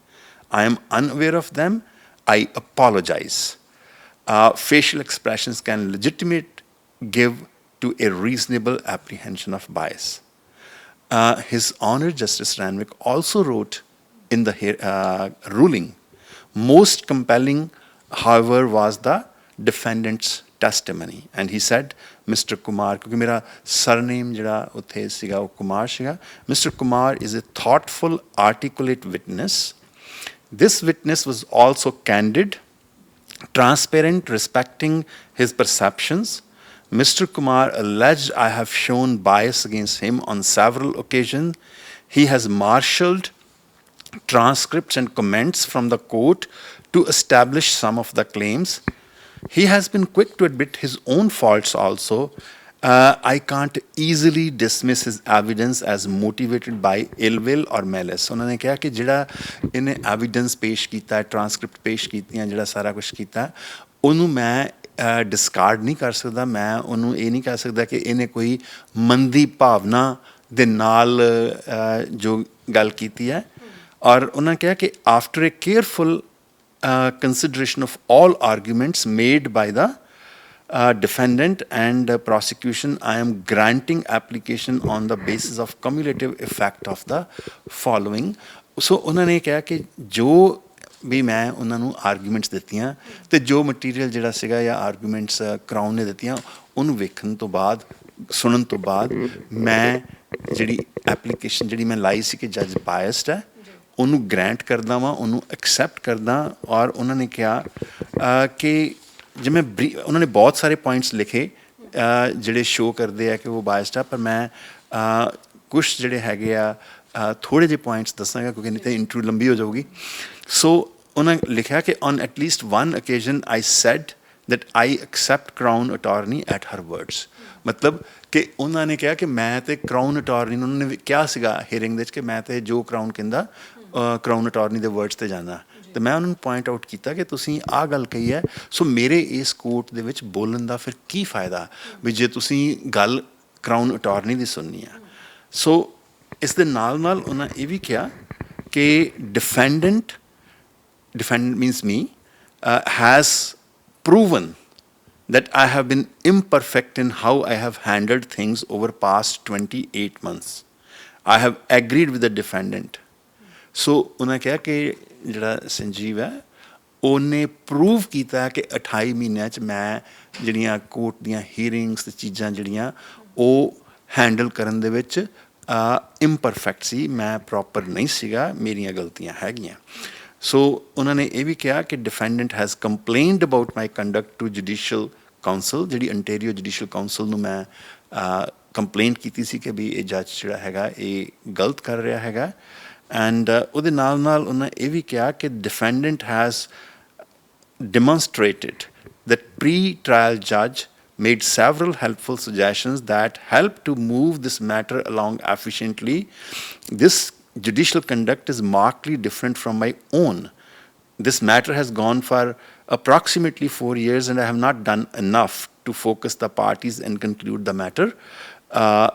I am unaware of them. I apologize. Uh, facial expressions can legitimate give to a reasonable apprehension of bias. Uh, His Honor Justice Ranwick also wrote in the uh, ruling, most compelling, however, was the defendant's testimony. And he said, Mr. Kumar, ਕਿਉਂਕਿ ਮੇਰਾ surname ਜਿਹੜਾ ਉੱਥੇ ਸੀਗਾ ਉਹ ਕੁਮਾਰ ਸੀਗਾ Mr. Kumar is a thoughtful, articulate witness. This witness was also candid, transparent, respecting his perceptions. Mr. Kumar alleged I have shown bias against him on several occasions. He has marshaled transcripts and comments from the court to establish some of the claims. He has been quick to admit his own faults also. Uh, I can't easily dismiss his evidence as motivated by ill will or malice. ਉਹਨਾਂ ਨੇ ਕਿਹਾ ਕਿ ਜਿਹੜਾ ਇਹਨੇ evidence ਪੇਸ਼ ਕੀਤਾ ਹੈ ਟਰਾਂਸਕ੍ਰਿਪਟ ਪੇਸ਼ ਕੀਤੀਆਂ ਜਿਹੜਾ ਸਾਰਾ ਕੁਝ ਕੀਤਾ ਉਹਨੂੰ ਮੈਂ ਡਿਸਕਾਰਡ ਨਹੀਂ ਕਰ ਸਕਦਾ ਮੈਂ ਉਹਨੂੰ ਇਹ ਨਹੀਂ ਕਹਿ ਸਕਦਾ ਕਿ ਇਹਨੇ ਕੋਈ ਮੰਦੀ ਭਾਵਨਾ ਦੇ ਨਾਲ ਜੋ ਗੱਲ ਕੀਤੀ ਹੈ ਔਰ ਉਹਨਾਂ ਕਿਹਾ ਕਿ after a careful consideration of all arguments made by the uh, defendant and uh, prosecution, I am granting application on the basis of cumulative effect of the following. So ਉਹਨਾਂ ਨੇ ਕਿਹਾ ਕਿ ਜੋ ਵੀ ਮੈਂ ਉਹਨਾਂ ਨੂੰ ਆਰਗੂਮੈਂਟਸ ਦਿੱਤੀਆਂ ਤੇ ਜੋ ਮਟੀਰੀਅਲ ਜਿਹੜਾ ਸੀਗਾ ਜਾਂ ਆਰਗੂਮੈਂਟਸ ਕਰਾਉਨ ਨੇ ਦਿੱਤੀਆਂ ਉਹਨੂੰ ਵੇਖਣ ਤੋਂ ਬਾਅਦ ਸੁਣਨ ਤੋਂ ਬਾਅਦ ਮੈਂ ਜਿਹੜੀ ਐਪਲੀਕੇਸ਼ਨ ਜਿਹੜੀ ਮੈਂ ਲਾਈ ਸੀ ਕਿ ਜੱਜ ਬਾਇਸਡ ਹੈ ਉਹਨੂੰ ਗ੍ਰੈਂਟ ਕਰਦਾ ਵਾਂ ਉਹਨੂੰ ਐਕਸੈਪਟ ਕਰਦਾ ਔਰ ਉਹਨਾਂ ਨੇ ਕਿਹਾ ਕਿ ਜਿਵੇਂ ਬਰੀ- ਉਹਨਾਂ ਨੇ ਬਹੁਤ ਸਾਰੇ ਪੁਆਇੰਟਸ ਲਿਖੇ ਜਿਹੜੇ ਸ਼ੋ ਕਰਦੇ ਆ ਕਿ ਉਹ ਬਾਇਸਡ ਆ ਪਰ ਮੈਂ ਕੁਝ ਜਿਹੜੇ ਹੈਗੇ ਆ ਅਹ, ਥੋੜੇ ਜਿਹੇ ਪੁਆਇੰਟਸ ਦੱਸਾਂਗਾ ਕਿਉਂਕਿ ਨਹੀਂ ਤਾਂ ਇੰਟਰਵਿਊ ਲੰਬੀ ਹੋ ਜਾਊਗੀ। ਸੋ ਉਹਨਾਂ ਲਿਖਿਆ ਕਿ on at least one occasion I said that I accept crown attorney at her words ਮਤਲਬ ਕਿ ਉਹਨਾਂ ਨੇ ਕਿਹਾ ਕਿ ਮੈਂ ਤੇ ਕਰਾਊਨ ਅਟਾਰਨੀ ਉਹਨਾਂ ਨੇ ਕਿਹਾ ਸੀਗਾ ਹੀਅਰਿੰਗ ਦੇ ਵਿੱਚ ਕਿ ਮੈਂ ਤੇ ਜੋ ਕਰਾਊਨ ਕਹਿੰਦਾ ਕਰਾਊਨ ਅਟਾਰਨੀ ਦੇ ਵਰਡਸ ਤੇ ਜਾਣਾ ਤੇ ਮੈਂ ਉਹਨਾਂ ਨੂੰ ਪੁਆਇੰਟ ਆਊਟ ਕੀਤਾ ਕਿ ਤੁਸੀਂ ਆਹ ਗੱਲ ਕਹੀ ਹੈ ਸੋ ਮੇਰੇ ਇਸ ਕੋਰਟ ਦੇ ਵਿੱਚ ਬੋਲਣ ਦਾ ਫਿਰ ਕੀ ਫਾਇਦਾ ਵੀ ਜੇ ਤੁਸੀਂ ਗੱਲ ਕਰਾਊਨ ਅਟਾਰਨੀ ਦੀ ਸੁਣਨੀ ਆ ਸੋ ਇਸ ਦੇ ਨਾਲ ਨਾਲ ਉਹਨਾਂ ਇਹ ਵੀ ਕਿਹਾ ਕਿ defendant defend means me has proven that I have been imperfect in how I have handled things over past 28 months. I have agreed with the defendant so ਉਹਨਾਂ ਕਿਹਾ ਕਿ ਜਿਹੜਾ ਸੰਜੀਵ ਹੈ, ਉਹਨੇ ਪ੍ਰੂਵ ਕੀਤਾ ਕਿ 28 ਮਹੀਨਿਆਂ ਚ ਮੈਂ ਜਿਹੜੀਆਂ ਕੋਰਟ ਦੀਆਂ ਹੀਅਰਿੰਗਸ ਤੇ ਚੀਜ਼ਾਂ ਜਿਹੜੀਆਂ, ਉਹ ਹੈਂਡਲ ਕਰਨ ਦੇ ਵਿੱਚ ਇੰਪਰਫੈਕਟ ਸੀ, ਮੈਂ ਪ੍ਰੋਪਰ ਨਹੀਂ ਸੀਗਾ, ਮੇਰੀਆਂ ਗਲਤੀਆਂ ਹੈਗੀਆਂ। ਸੋ ਉਹਨਾਂ ਨੇ ਇਹ ਵੀ ਕਿਹਾ ਕਿ defendant has complained about my conduct to judicial council ਜਿਹੜੀ ਅੰਟੇਰੀਓ ਜੁਡੀਸ਼ੀਅਲ ਕਾਉਂਸਲ ਨੂੰ ਮੈਂ ਕੰਪਲੇਂਟ ਕੀਤੀ ਸੀ ਕਿ ਵੀ ਇਹ ਜੱਜ ਜਿਹੜਾ ਹੈਗਾ, ਇਹ ਗਲਤ ਕਰ ਰਿਹਾ ਹੈਗਾ। ਐਂਡ ਉਹਦੇ ਨਾਲ ਨਾਲ ਉਹਨਾਂ ਇਹ ਵੀ ਕਿਹਾ ਕਿ defendant has demonstrated that pre-trial judge made several helpful suggestions that help to move this matter along efficiently. This judicial conduct is markedly different from my own. This matter has gone for approximately four years, and I have not done enough to focus the parties and conclude the matter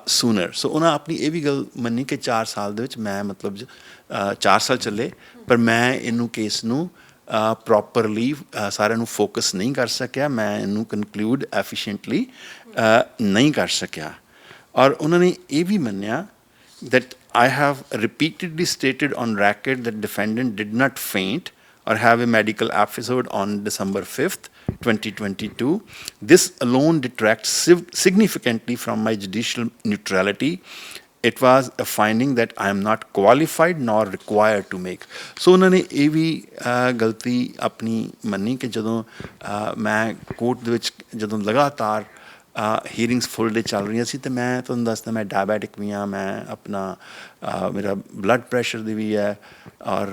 Sooner so ਉਹਨਾਂ ਆਪਣੀ ਇਹ ਵੀ ਗੱਲ ਮੰਨੀ ਕਿ 4 ਸਾਲ ਦੇ ਵਿੱਚ ਮੈਂ ਮਤਲਬ 4 ਸਾਲ ਚੱਲੇ ਪਰ ਮੈਂ ਇਹਨੂੰ ਕੇਸ ਨੂੰ ਪ੍ਰੋਪਰਲੀ ਸਾਰਿਆਂ ਨੂੰ ਫੋਕਸ ਨਹੀਂ ਕਰ ਸਕਿਆ ਮੈਂ ਇਹਨੂੰ ਕਨਕਲੂਡ ਐਫੀਸ਼ੀਐਂਟਲੀ ਨਹੀਂ ਕਰ ਸਕਿਆ ਔਰ ਉਹਨਾਂ ਨੇ ਇਹ ਵੀ ਮੰਨਿਆ that I have repeatedly stated on record that defendant did not faint or have a medical episode on December 5th 2022. This alone detracts sig- significantly from my judicial neutrality. It was a finding that I am not qualified nor required to make. ਸੋ ਉਹਨਾਂ ਨੇ ਇਹ ਵੀ ਗਲਤੀ ਆਪਣੀ ਮੰਨੀ ਕਿ ਜਦੋਂ ਮੈਂ court ਦੇ ਵਿੱਚ ਜਦੋਂ ਲਗਾਤਾਰ ਹੀਅਰਿੰਗਸ ਫੁੱਲ ਡੇ ਚੱਲ ਰਹੀਆਂ ਸੀ ਤੇ ਮੈਂ ਤੁਹਾਨੂੰ ਦੱਸਦਾ ਮੈਂ ਡਾਇਬੈਟਿਕ ਵੀ ਹਾਂ ਮੈਂ ਆਪਣਾ ਮੇਰਾ ਬਲੱਡ ਪ੍ਰੈਸ਼ਰ ਦੀ ਵੀ ਹੈ ਔਰ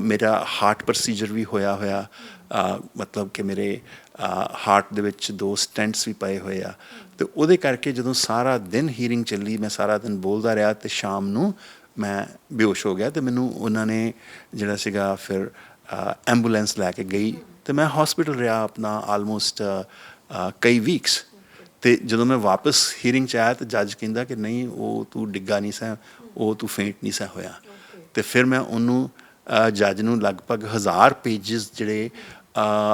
ਮੇਰਾ ਹਾਰਟ ਪ੍ਰੋਸੀਜਰ ਵੀ ਹੋਇਆ ਹੋਇਆ ਮਤਲਬ ਕਿ ਮੇਰੇ ਹਾਰਟ ਦੇ ਵਿੱਚ ਦੋ ਸਟੈਂਟਸ ਵੀ ਪਏ ਹੋਏ ਆ। ਤੇ ਉਹਦੇ ਕਰਕੇ ਜਦੋਂ ਸਾਰਾ ਦਿਨ ਹੀਅਰਿੰਗ ਚੱਲੀ, ਮੈਂ ਸਾਰਾ ਦਿਨ ਬੋਲਦਾ ਰਿਹਾ ਤੇ ਸ਼ਾਮ ਨੂੰ ਮੈਂ ਬੇਹੋਸ਼ ਹੋ ਗਿਆ ਤੇ ਮੈਨੂੰ ਉਹਨਾਂ ਨੇ ਜਿਹੜਾ ਸੀਗਾ ਫਿਰ ਐਂਬੂਲੈਂਸ ਲੈ ਕੇ ਗਈ ਤੇ ਮੈਂ ਹਸਪੀਟਲ ਰਿਹਾ ਆਪਣਾ ਆਲਮੋਸਟ ਕਈ ਵੀਕਸ ਤੇ ਜਦੋਂ ਮੈਂ ਵਾਪਸ ਹੀਰਿੰਗ ਚ ਆਇਆ ਤੇ ਜੱਜ ਕਹਿੰਦਾ ਕਿ ਨਹੀਂ, ਉਹ ਤੂੰ ਡਿੱਗਾ ਨਹੀਂ ਸਾ ਉਹ ਤੂੰ ਫੇਂਟ ਨਹੀਂ ਸਾ ਹੋਇਆ। ਤੇ ਫਿਰ ਮੈਂ ਉਹਨੂੰ ਜੱਜ ਨੂੰ ਲਗਭਗ ਹਜ਼ਾਰ ਪੇजेस ਜਿਹੜੇ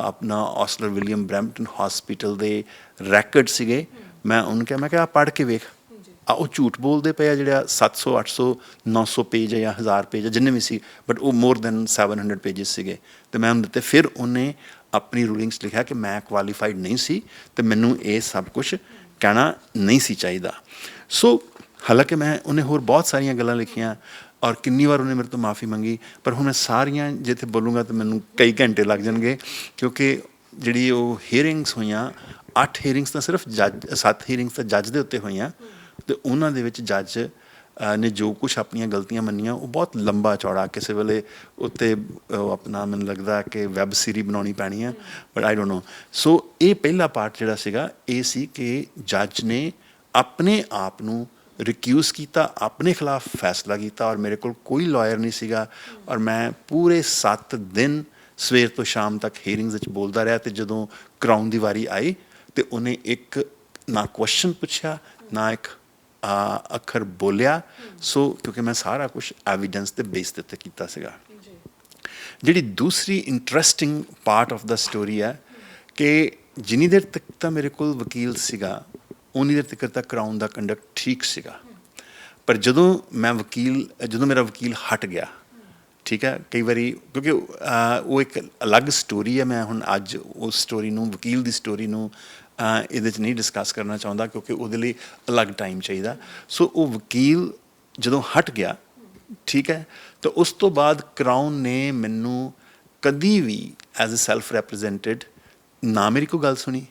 ਆਪਣਾ ਆਸਲਰ ਵਿਲੀਅਮ ਬ੍ਰੈਂਪਟਨ ਹਸਪੀਟਲ ਦੇ ਰੈਕਡ ਸੀਗੇ। ਮੈਂ ਉਹਨੂੰ ਕਿਹਾ ਮੈਂ ਕਿਹਾ ਆ ਪੜ੍ਹ ਕੇ ਵੇਖ। ਆ ਉਹ ਝੂਠ ਬੋਲਦੇ ਪਏ ਆ ਜਿਹੜਾ 700 800 900 ਪੇਜ ਜਾਂ 1000 ਪੇਜ ਜਿੰਨੇ ਵੀ ਸੀ ਬਟ ਉਹ ਮੋਰ ਦੈਨ 700 ਪੇजेस ਸੀਗੇ। ਤੇ ਮੈਂ ਉਹਨੂੰ ਦਿੱਤੇ। ਫਿਰ ਉਹਨੇ ਆਪਣੀ ਰੂਲਿੰਗਸ ਲਿਖਿਆ ਕਿ ਮੈਂ ਕੁਆਲੀਫਾਈਡ ਨਹੀਂ ਸੀ ਤੇ ਮੈਨੂੰ ਇਹ ਸਭ ਕੁਝ ਕਹਿਣਾ ਨਹੀਂ ਸੀ ਚਾਹੀਦਾ। ਸੋ ਹਾਲਾਂਕਿ ਮੈਂ ਉਹਨੇ ਹੋਰ ਬਹੁਤ ਸਾਰੀਆਂ ਗੱਲਾਂ ਲਿਖੀਆਂ। ਔਰ ਕਿੰਨੀ ਵਾਰ ਉਹਨੇ ਮੇਰੇ ਤੋਂ ਮਾਫੀ ਮੰਗੀ, ਪਰ ਹੁਣ ਮੈਂ ਸਾਰੀਆਂ ਜਿੱਥੇ ਬੋਲੂੰਗਾ ਤਾਂ ਮੈਨੂੰ ਕਈ ਘੰਟੇ ਲੱਗ ਜਾਣਗੇ, ਕਿਉਂਕਿ ਜਿਹੜੀ ਉਹ ਹੀਅਰਿੰਗਸ ਹੋਈਆਂ, ਅੱਠ ਹੀਅਰਿੰਗਸ ਤਾਂ ਸਿਰਫ ਜੱਜ, ਸੱਤ ਹੀਅਰਿੰਗਸ ਤਾਂ ਜੱਜ ਦੇ ਉੱਤੇ ਹੋਈਆਂ, ਤੇ ਉਹਨਾਂ ਦੇ ਵਿੱਚ ਜੱਜ ਨੇ ਜੋ ਕੁਝ ਆਪਣੀਆਂ ਗਲਤੀਆਂ ਮੰਨੀਆਂ, ਉਹ ਬਹੁਤ ਲੰਬਾ ਚੌੜਾ ਕਿਸੇ ਵੇਲੇ ਉੱਤੇ ਆਪਣਾ ਮੈਨੂੰ ਲੱਗਦਾ ਕਿ ਵੈਬ ਸੀਰੀ ਬਣਾਉਣੀ ਪੈਣੀ ਆ ਬਟ ਆਈ ਡੋਨਟ ਨੋ ਸੋ ਇਹ ਪਹਿਲਾ ਪਾਰਟ ਜਿਹੜਾ ਸੀਗਾ, ਇਹ ਸੀ ਕਿ ਜੱਜ ਨੇ ਆਪਣੇ ਆਪ ਨੂੰ ਰਿਕਿਊਜ਼ ਕੀਤਾ ਆਪਣੇ ਖਿਲਾਫ ਫੈਸਲਾ ਕੀਤਾ ਔਰ ਮੇਰੇ ਕੋਲ ਕੋਈ ਲਾਇਰ ਨਹੀਂ ਸੀਗਾ ਔਰ ਮੈਂ ਪੂਰੇ 7 ਦਿਨ ਸਵੇਰ ਤੋਂ ਸ਼ਾਮ ਤੱਕ ਹੀਅਰਿੰਗਸ ਵਿੱਚ ਬੋਲਦਾ ਰਿਹਾ ਤੇ ਜਦੋਂ ਕਰਾਉਨ ਦੀ ਵਾਰੀ ਆਈ ਤੇ ਉਹਨੇ ਇੱਕ ਨਾ ਕੁਐਸਚਨ ਪੁੱਛਿਆ ਨਾ ਇੱਕ ਅੱਖਰ ਬੋਲਿਆ। ਸੋ ਕਿਉਂਕਿ ਮੈਂ ਸਾਰਾ ਕੁਝ ਐਵੀਡੈਂਸ ਤੇ ਬੇਸ ਤੇ ਕੀਤਾ ਸੀਗਾ। ਜਿਹੜੀ ਦੂਸਰੀ interesting part of the story ਹੈ ਕਿ ਜਿੰਨੀ ਦੇਰ ਤੱਕ ਤਾਂ ਮੇਰੇ ਕੋਲ ਵਕੀਲ ਸੀਗਾ ਉਨੀ ਦੇਰ ਤੱਕ ਤਾਂ ਕਰਾਉਨ ਦਾ ਕੰਡਕਟ ਠੀਕ ਸੀਗਾ। ਪਰ ਜਦੋਂ ਮੈਂ ਵਕੀਲ, ਜਦੋਂ ਮੇਰਾ ਵਕੀਲ ਹਟ ਗਿਆ, ਠੀਕ ਹੈ, ਕਈ ਵਾਰੀ ਕਿਉਂਕਿ ਉਹ ਇੱਕ ਅਲੱਗ ਸਟੋਰੀ ਹੈ, ਮੈਂ ਹੁਣ ਅੱਜ ਉਸ ਸਟੋਰੀ ਨੂੰ, ਵਕੀਲ ਦੀ ਸਟੋਰੀ ਨੂੰ ਇਹਦੇ 'ਚ ਨਹੀਂ ਡਿਸਕਸ ਕਰਨਾ ਚਾਹੁੰਦਾ ਕਿਉਂਕਿ ਉਹਦੇ ਲਈ ਅਲੱਗ ਟਾਈਮ ਚਾਹੀਦਾ। ਸੋ ਉਹ ਵਕੀਲ ਜਦੋਂ ਹਟ ਗਿਆ, ਠੀਕ ਹੈ, ਤਾਂ ਉਸ ਤੋਂ ਬਾਅਦ ਕਰਾਊਨ ਨੇ ਮੈਨੂੰ ਕਦੀ ਵੀ ਐਜ਼ ਅ ਸੈਲਫ ਰਿਪਰੈਜ਼ੈਂਟਡ ਨਾ ਮੇਰੀ ਕੋਈ ਗੱਲ ਸੁਣੀ।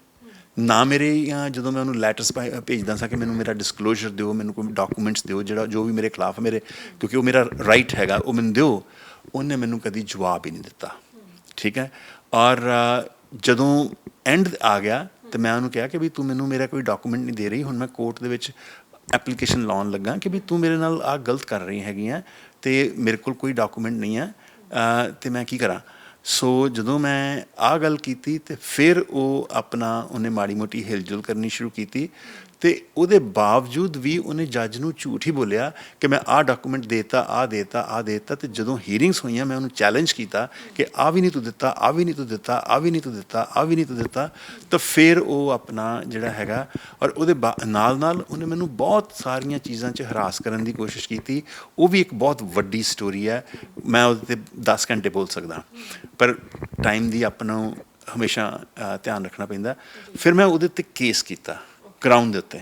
ਨਾ ਮੇਰੇ ਜਾਂ ਜਦੋਂ ਮੈਂ ਉਹਨੂੰ ਲੈਟਰਸ ਭੇਜਦਾ ਸਾਂ ਕਿ ਮੈਨੂੰ ਮੇਰਾ ਡਿਸਕਲੋਜ਼ਰ ਦਿਓ ਮੈਨੂੰ ਕੋਈ ਡਾਕੂਮੈਂਟਸ ਦਿਓ ਜਿਹੜਾ ਜੋ ਵੀ ਮੇਰੇ ਖਿਲਾਫ ਮੇਰੇ ਕਿਉਂਕਿ ਉਹ ਮੇਰਾ ਰਾਈਟ ਹੈਗਾ ਉਹ ਮੈਨੂੰ ਦਿਓ ਉਹਨੇ ਮੈਨੂੰ ਕਦੀ ਜਵਾਬ ਹੀ ਨਹੀਂ ਦਿੱਤਾ। ਠੀਕ ਹੈ? ਔਰ ਜਦੋਂ ਐਂਡ ਆ ਗਿਆ ਤੇ ਮੈਂ ਉਹਨੂੰ ਕਿਹਾ ਕਿ ਵੀ ਤੂੰ ਮੈਨੂੰ ਮੇਰਾ ਕੋਈ ਡਾਕੂਮੈਂਟ ਨਹੀਂ ਦੇ ਰਹੀ ਹੁਣ ਮੈਂ ਕੋਰਟ ਦੇ ਵਿੱਚ ਐਪਲੀਕੇਸ਼ਨ ਲਾਉਣ ਲੱਗਾ ਕਿ ਵੀ ਤੂੰ ਮੇਰੇ ਨਾਲ ਆ ਗਲਤ ਕਰ ਰਹੀ ਹੈਗੀ ਆ ਤੇ ਮੇਰੇ ਕੋਲ ਕੋਈ ਡਾਕੂਮੈਂਟ ਨਹੀਂ ਹੈ ਅ, ਤੇ ਮੈਂ ਕੀ ਕਰਾਂ? ਸੋ ਜਦੋਂ ਮੈਂ ਆਹ ਗੱਲ ਕੀਤੀ ਤੇ ਫਿਰ ਉਹ ਆਪਣਾ ਉਹਨੇ ਮਾੜੀ ਮੋਟੀ ਹਿਲਜੁਲ ਕਰਨੀ ਸ਼ੁਰੂ ਕੀਤੀ। ਤੇ ਉਹਦੇ ਬਾਵਜੂਦ ਵੀ ਉਹਨੇ ਜੱਜ ਨੂੰ ਝੂਠ ਹੀ ਬੋਲਿਆ ਕਿ ਮੈਂ ਆਹ ਡਾਕੂਮੈਂਟ ਦੇਤਾ, ਆਹ ਦੇਤਾ ਆ ਦੇਤਾ ਤੇ ਜਦੋਂ ਹੀਅਰਿੰਗਸ ਹੋਈਆਂ ਮੈਂ ਉਹਨੂੰ ਚੈਲੰਜ ਕੀਤਾ ਕਿ ਆਹ ਵੀ ਨਹੀਂ ਤੂੰ ਦਿੱਤਾ, ਆਹ ਵੀ ਨਹੀਂ ਤੂੰ ਦਿੱਤਾ, ਆਹ ਵੀ ਨਹੀਂ ਤੂੰ ਦਿੱਤਾ, ਆਹ ਵੀ ਨਹੀਂ ਤੂੰ ਦਿੱਤਾ, ਤਾਂ ਫਿਰ ਉਹ ਆਪਣਾ ਜਿਹੜਾ ਹੈਗਾ ਔਰ ਉਹਦੇ ਬਾ- ਨਾਲ ਨਾਲ ਉਹਨੇ ਮੈਨੂੰ ਬਹੁਤ ਸਾਰੀਆਂ ਚੀਜ਼ਾਂ 'ਚ ਹਰਾਸ ਕਰਨ ਦੀ ਕੋਸ਼ਿਸ਼ ਕੀਤੀ। ਉਹ ਵੀ ਇੱਕ ਬਹੁਤ ਵੱਡੀ ਸਟੋਰੀ ਹੈ। ਮੈਂ ਉਹਦੇ ਤੇ 10 ਘੰਟੇ ਬੋਲ ਸਕਦਾ। ਪਰ ਟਾਈਮ ਦੀ ਆਪਣਾ ਹਮੇਸ਼ਾ ਧਿਆਨ ਰੱਖਣਾ ਪੈਂਦਾ। ਫਿਰ ਮੈਂ ਉਹਦੇ ਤੇ ਕੇਸ ਕੀਤਾ। ਕਰਾਊਨ ਦੇ ਉੱਤੇ।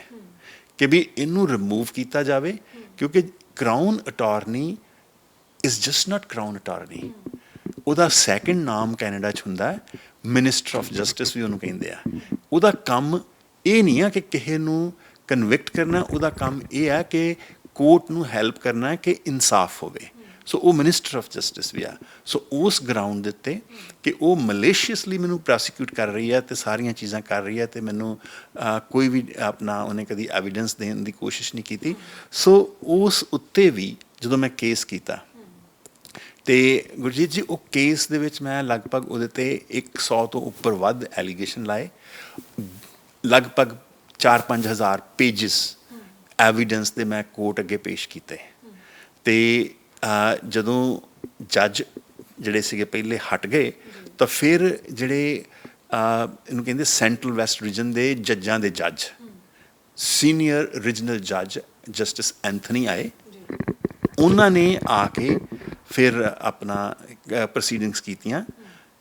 ਕਿ ਵੀ ਇਹਨੂੰ ਰਿਮੂਵ ਕੀਤਾ ਜਾਵੇ, ਕਿਉਂਕਿ crown attorney is just not crown attorney ਉਹਦਾ ਸੈਕੰਡ ਨਾਮ ਕੈਨੇਡਾ 'ਚ ਹੁੰਦਾ ਹੈ ਮਿਨਿਸਟਰ ਆਫ ਜਸਟਿਸ ਵੀ ਉਹਨੂੰ ਕਹਿੰਦੇ ਆ। ਉਹਦਾ ਕੰਮ ਇਹ ਨਹੀਂ ਆ ਕਿ ਕਿਸੇ ਨੂੰ ਕਨਵਿਕਟ ਕਰਨਾ, ਉਹਦਾ ਕੰਮ ਇਹ ਆ ਕਿ ਕੋਰਟ ਨੂੰ ਹੈਲਪ ਕਰਨਾ ਕਿ ਇਨਸਾਫ ਹੋਵੇ। ਸੋ ਉਹ ਮਿਨਿਸਟਰ ਆਫ ਜਸਟਿਸ ਵੀ ਆ। ਸੋ ਉਸ ਗਰਾਊਂਡ ਦੇ ਉੱਤੇ ਕਿ ਉਹ ਮਲੇਸ਼ੀਅਸਲੀ ਮੈਨੂੰ ਪ੍ਰੋਸੀਕਿਊਟ ਕਰ ਰਹੀ ਹੈ ਤੇ ਸਾਰੀਆਂ ਚੀਜ਼ਾਂ ਕਰ ਰਹੀ ਹੈ ਤੇ ਮੈਨੂੰ ਕੋਈ ਵੀ ਆਪਣਾ ਉਹਨੇ ਕਦੀ ਐਵੀਡੈਂਸ ਦੇਣ ਦੀ ਕੋਸ਼ਿਸ਼ ਨਹੀਂ ਕੀਤੀ। ਸੋ ਉਸ ਉੱਤੇ ਵੀ ਜਦੋਂ ਮੈਂ ਕੇਸ ਕੀਤਾ, ਤੇ ਗੁਰਜੀਤ ਜੀ, ਉਹ ਕੇਸ ਦੇ ਵਿੱਚ ਮੈਂ ਲਗਭਗ ਉਹਦੇ ਤੇ 100 ਤੋਂ ਉੱਪਰ ਵੱਧ ਐਲੀਗੇਸ਼ਨ ਲਾਏ। ਲਗਭਗ 4-5000 ਪੇजेस ਐਵੀਡੈਂਸ 'ਤੇ ਮੈਂ ਕੋਰਟ ਅੱਗੇ ਪੇਸ਼ ਕੀਤੇ। ਤੇ ਜਦੋਂ ਜੱਜ ਜਿਹੜੇ ਸੀਗੇ ਪਹਿਲੇ ਹਟ ਗਏ, ਤਾਂ ਫਿਰ ਜਿਹੜੇ ਇਹਨੂੰ ਕਹਿੰਦੇ ਸੈਂਟਰਲ ਵੈਸਟ ਰੀਜਨ ਦੇ ਜੱਜਾਂ ਦੇ ਜੱਜ, ਸੀਨੀਅਰ ਰੀਜਨਲ ਜੱਜ ਜਸਟਿਸ ਐਂਥਨੀ ਆਏ। ਉਹਨਾਂ ਨੇ ਆ ਕੇ ਫਿਰ ਆਪਣਾ ਪ੍ਰੋਸੀਡਿੰਗਸ ਕੀਤੀਆਂ